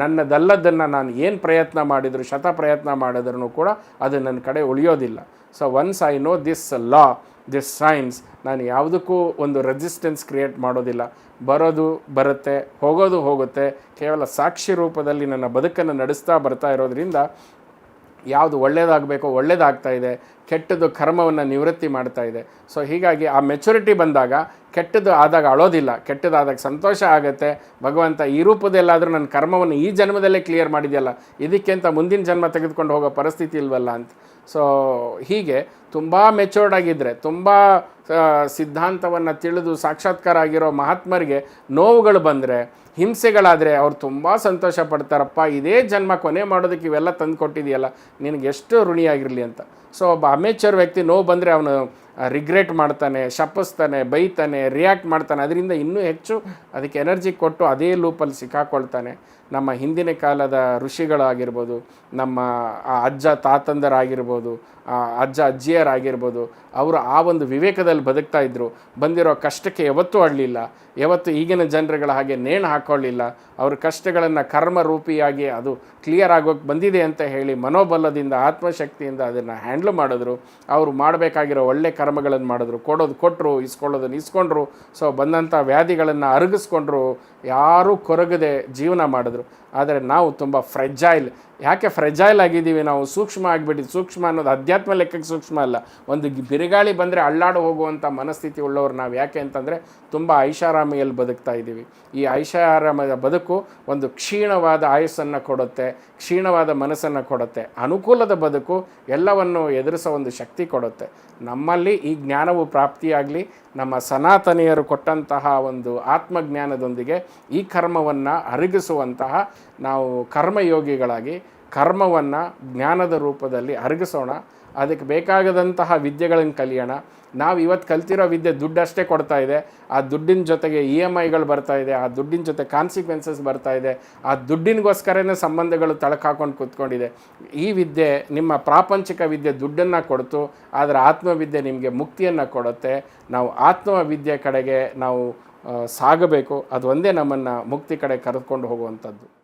S1: ನನ್ನದಲ್ಲದನ್ನು ನಾನು ಏನು ಪ್ರಯತ್ನ ಮಾಡಿದ್ರು, ಶತ ಪ್ರಯತ್ನ ಮಾಡಿದ್ರೂ ಕೂಡ ಅದು ನನ್ನ ಕಡೆ ಉಳಿಯೋದಿಲ್ಲ. So once I know this law this science ನಾನು ಯಾವುದಕ್ಕೂ ಒಂದು ರೆಸಿಸ್ಟೆನ್ಸ್ ಕ್ರಿಯೇಟ್ ಮಾಡೋದಿಲ್ಲ. ಬರೋದು ಬರುತ್ತೆ, ಹೋಗೋದು ಹೋಗುತ್ತೆ. ಕೇವಲ ಸಾಕ್ಷಿ ರೂಪದಲ್ಲಿ ನನ್ನ ಬದುಕನ್ನು ನಡೆಸ್ತಾ ಬರ್ತಾ ಇರೋದ್ರಿಂದ ಯಾವುದು ಒಳ್ಳೆಯದಾಗಬೇಕೋ ಒಳ್ಳೆಯದಾಗ್ತಾ ಇದೆ. ಕೆಟ್ಟದ್ದು ಕರ್ಮವನ್ನು ನಿವೃತ್ತಿ ಮಾಡ್ತಾ ಇದೆ. ಸೊ ಹೀಗಾಗಿ ಆ ಮೆಚುರಿಟಿ ಬಂದಾಗ ಕೆಟ್ಟದ್ದು ಆದಾಗ ಅಳೋದಿಲ್ಲ. ಕೆಟ್ಟದಾದಾಗ ಸಂತೋಷ ಆಗುತ್ತೆ. ಭಗವಂತ ಈ ರೂಪದಲ್ಲಾದರೂ ನನ್ನ ಕರ್ಮವನ್ನು ಈ ಜನ್ಮದಲ್ಲೇ ಕ್ಲಿಯರ್ ಮಾಡಿದೆಯಲ್ಲ, ಇದಕ್ಕಿಂತ ಮುಂದಿನ ಜನ್ಮ ತೆಗೆದುಕೊಂಡು ಹೋಗೋ ಪರಿಸ್ಥಿತಿ ಇಲ್ವಲ್ಲ ಅಂತ. ಸೊ ಹೀಗೆ ತುಂಬ ಮೆಚೂರ್ಡ್ ಆಗಿದ್ದರೆ ತುಂಬ ಸಿದ್ಧಾಂತವನ್ನು ತಿಳಿದು ಸಾಕ್ಷಾತ್ಕಾರ ಆಗಿರೋ ಮಹಾತ್ಮರಿಗೆ ನೋವುಗಳು ಬಂದರೆ, ಹಿಂಸೆಗಳಾದರೆ ಅವ್ರು ತುಂಬ ಸಂತೋಷ ಪಡ್ತಾರಪ್ಪ, ಇದೇ ಜನ್ಮ ಕೊನೆ ಮಾಡೋದಕ್ಕೆ ಇವೆಲ್ಲ ತಂದು ಕೊಟ್ಟಿದೆಯಲ್ಲ, ನಿನಗೆ ಎಷ್ಟು ಋಣಿಯಾಗಿರಲಿ ಅಂತ. ಸೊ ಒಬ್ಬ ಅಮೇಚರ್ ವ್ಯಕ್ತಿ ನೋವು ಬಂದರೆ ಅವನು ರಿಗ್ರೆಟ್ ಮಾಡ್ತಾನೆ, ಶಪಿಸ್ತಾನೆ, ಬೈತಾನೆ ರಿಯಾಕ್ಟ್ ಮಾಡ್ತಾನೆ, ಅದರಿಂದ ಇನ್ನೂ ಹೆಚ್ಚು ಅದಕ್ಕೆ ಎನರ್ಜಿ ಕೊಟ್ಟು ಅದೇ ಲೂಪಲ್ಲಿ ಸಿಕ್ಕಾಕೊಳ್ತಾನೆ. ನಮ್ಮ ಹಿಂದಿನ ಕಾಲದ ಋಷಿಗಳಾಗಿರ್ಬೋದು, ನಮ್ಮ ಅಜ್ಜ ತಾತಂದರಾಗಿರ್ಬೋದು ಅಜ್ಜ ಅಜ್ಜಿಯರಾಗಿರ್ಬೋದು, ಅವರು ಆ ಒಂದು ವಿವೇಕದಲ್ಲಿ ಬದುಕ್ತಾ ಇದ್ದರು ಬಂದಿರೋ ಕಷ್ಟಕ್ಕೆ ಯಾವತ್ತೂ ಅಳ್ಳಿಲ್ಲ. ಯಾವತ್ತು ಈಗಿನ ಜನರುಗಳ ಹಾಗೆ ನೇಣು ಹಾಕೊಳ್ಳಿಲ್ಲ. ಅವ್ರ ಕಷ್ಟಗಳನ್ನು ಕರ್ಮ ರೂಪಿಯಾಗಿ ಅದು ಕ್ಲಿಯರ್ ಆಗೋಕ್ಕೆ ಬಂದಿದೆ ಅಂತ ಹೇಳಿ ಮನೋಬಲದಿಂದ, ಆತ್ಮಶಕ್ತಿಯಿಂದ ಅದನ್ನು ಹ್ಯಾಂಡ್ಲ್ ಮಾಡಿದ್ರು. ಅವರು ಮಾಡಬೇಕಾಗಿರೋ ಒಳ್ಳೆ ಕರ್ಮಗಳನ್ನು ಮಾಡಿದ್ರು. ಕೊಡೋದು ಕೊಟ್ಟರು ಇಸ್ಕೊಳ್ಳೋದನ್ನು ಇಸ್ಕೊಂಡ್ರು. ಸೊ ಬಂದಂಥ ವ್ಯಾಧಿಗಳನ್ನು ಅರಗಿಸ್ಕೊಂಡ್ರು. ಯಾರೂ ಕೊರಗದೆ ಜೀವನ ಮಾಡಿದ್ರು. ಆದರೆ ನಾವು ತುಂಬ ಫ್ರೆಜೈಲ್. ಯಾಕೆ ಫ್ರೆಜೈಲ್ ಆಗಿದ್ದೀವಿ? ನಾವು ಸೂಕ್ಷ್ಮ ಆಗಿಬಿಟ್ಟು ಸೂಕ್ಷ್ಮ ಅನ್ನೋದು ಅಧ್ಯಾತ್ಮ ಲೆಕ್ಕಕ್ಕೆ ಸೂಕ್ಷ್ಮ ಅಲ್ಲ. ಒಂದು ಬಿರುಗಾಳಿ ಬಂದರೆ ಅಳ್ಳಾಡು ಹೋಗುವಂಥ ಮನಸ್ಥಿತಿ ಉಳ್ಳವರು ನಾವು ಯಾಕೆ ಅಂತಂದರೆ ತುಂಬ ಐಷಾರಾಮಿಯಲ್ಲಿ ಬದುಕ್ತಾ ಇದ್ದೀವಿ. ಈ ಐಷಾರಾಮದ ಬದುಕು ಒಂದು ಕ್ಷೀಣವಾದ ಆಯಸ್ಸನ್ನು ಕೊಡುತ್ತೆ, ಕ್ಷೀಣವಾದ ಮನಸ್ಸನ್ನು ಕೊಡುತ್ತೆ. ಅನುಕೂಲದ ಬದುಕು ಎಲ್ಲವನ್ನು ಎದುರಿಸೋ ಒಂದು ಶಕ್ತಿ ಕೊಡುತ್ತೆ. ನಮ್ಮಲ್ಲಿ ಈ ಜ್ಞಾನವು ಪ್ರಾಪ್ತಿಯಾಗಲಿ, ನಮ್ಮ ಸನಾತನಿಯರು ಕೊಟ್ಟಂತಹ ಒಂದು ಆತ್ಮಜ್ಞಾನದೊಂದಿಗೆ ಈ ಕರ್ಮವನ್ನು ಅರಗಿಸುವಂತಹ ನಾವು ಕರ್ಮಯೋಗಿಗಳಾಗಿ ಕರ್ಮವನ್ನು ಜ್ಞಾನದ ರೂಪದಲ್ಲಿ ಅರಗಿಸೋಣ. ಅದಕ್ಕೆ ಬೇಕಾಗದಂತಹ ವಿದ್ಯೆಗಳನ್ನು ಕಲಿಯೋಣ. ನಾವು ಇವತ್ತು ಕಲ್ತಿರೋ ವಿದ್ಯೆ ದುಡ್ಡಷ್ಟೇ ಕೊಡ್ತಾ ಇದೆ. ಆ ದುಡ್ಡಿನ ಜೊತೆಗೆ ಇ ಎಂ ಐಗಳು ಬರ್ತಾ ಇದೆ. ಆ ದುಡ್ಡಿನ ಜೊತೆ ಕಾನ್ಸಿಕ್ವೆನ್ಸಸ್ ಬರ್ತಾ ಇದೆ. ಆ ದುಡ್ಡಿನಗೋಸ್ಕರನೇ ಸಂಬಂಧಗಳು ತಳಕಾಕೊಂಡು ಕೂತ್ಕೊಂಡಿದೆ. ಈ ವಿದ್ಯೆ ನಿಮ್ಮ ಪ್ರಾಪಂಚಿಕ ವಿದ್ಯೆ ದುಡ್ಡನ್ನು ಕೊಡ್ತು. ಆದರೆ ಆತ್ಮವಿದ್ಯೆ ನಿಮಗೆ ಮುಕ್ತಿಯನ್ನು ಕೊಡುತ್ತೆ. ನಾವು ಆತ್ಮವಿದ್ಯೆ ಕಡೆಗೆ ನಾವು ಸಾಗಬೇಕು. ಅದು ಒಂದೇ ನಮ್ಮನ್ನು ಮುಕ್ತಿ ಕಡೆ ಕರೆದುಕೊಂಡು ಹೋಗುವಂಥದ್ದು.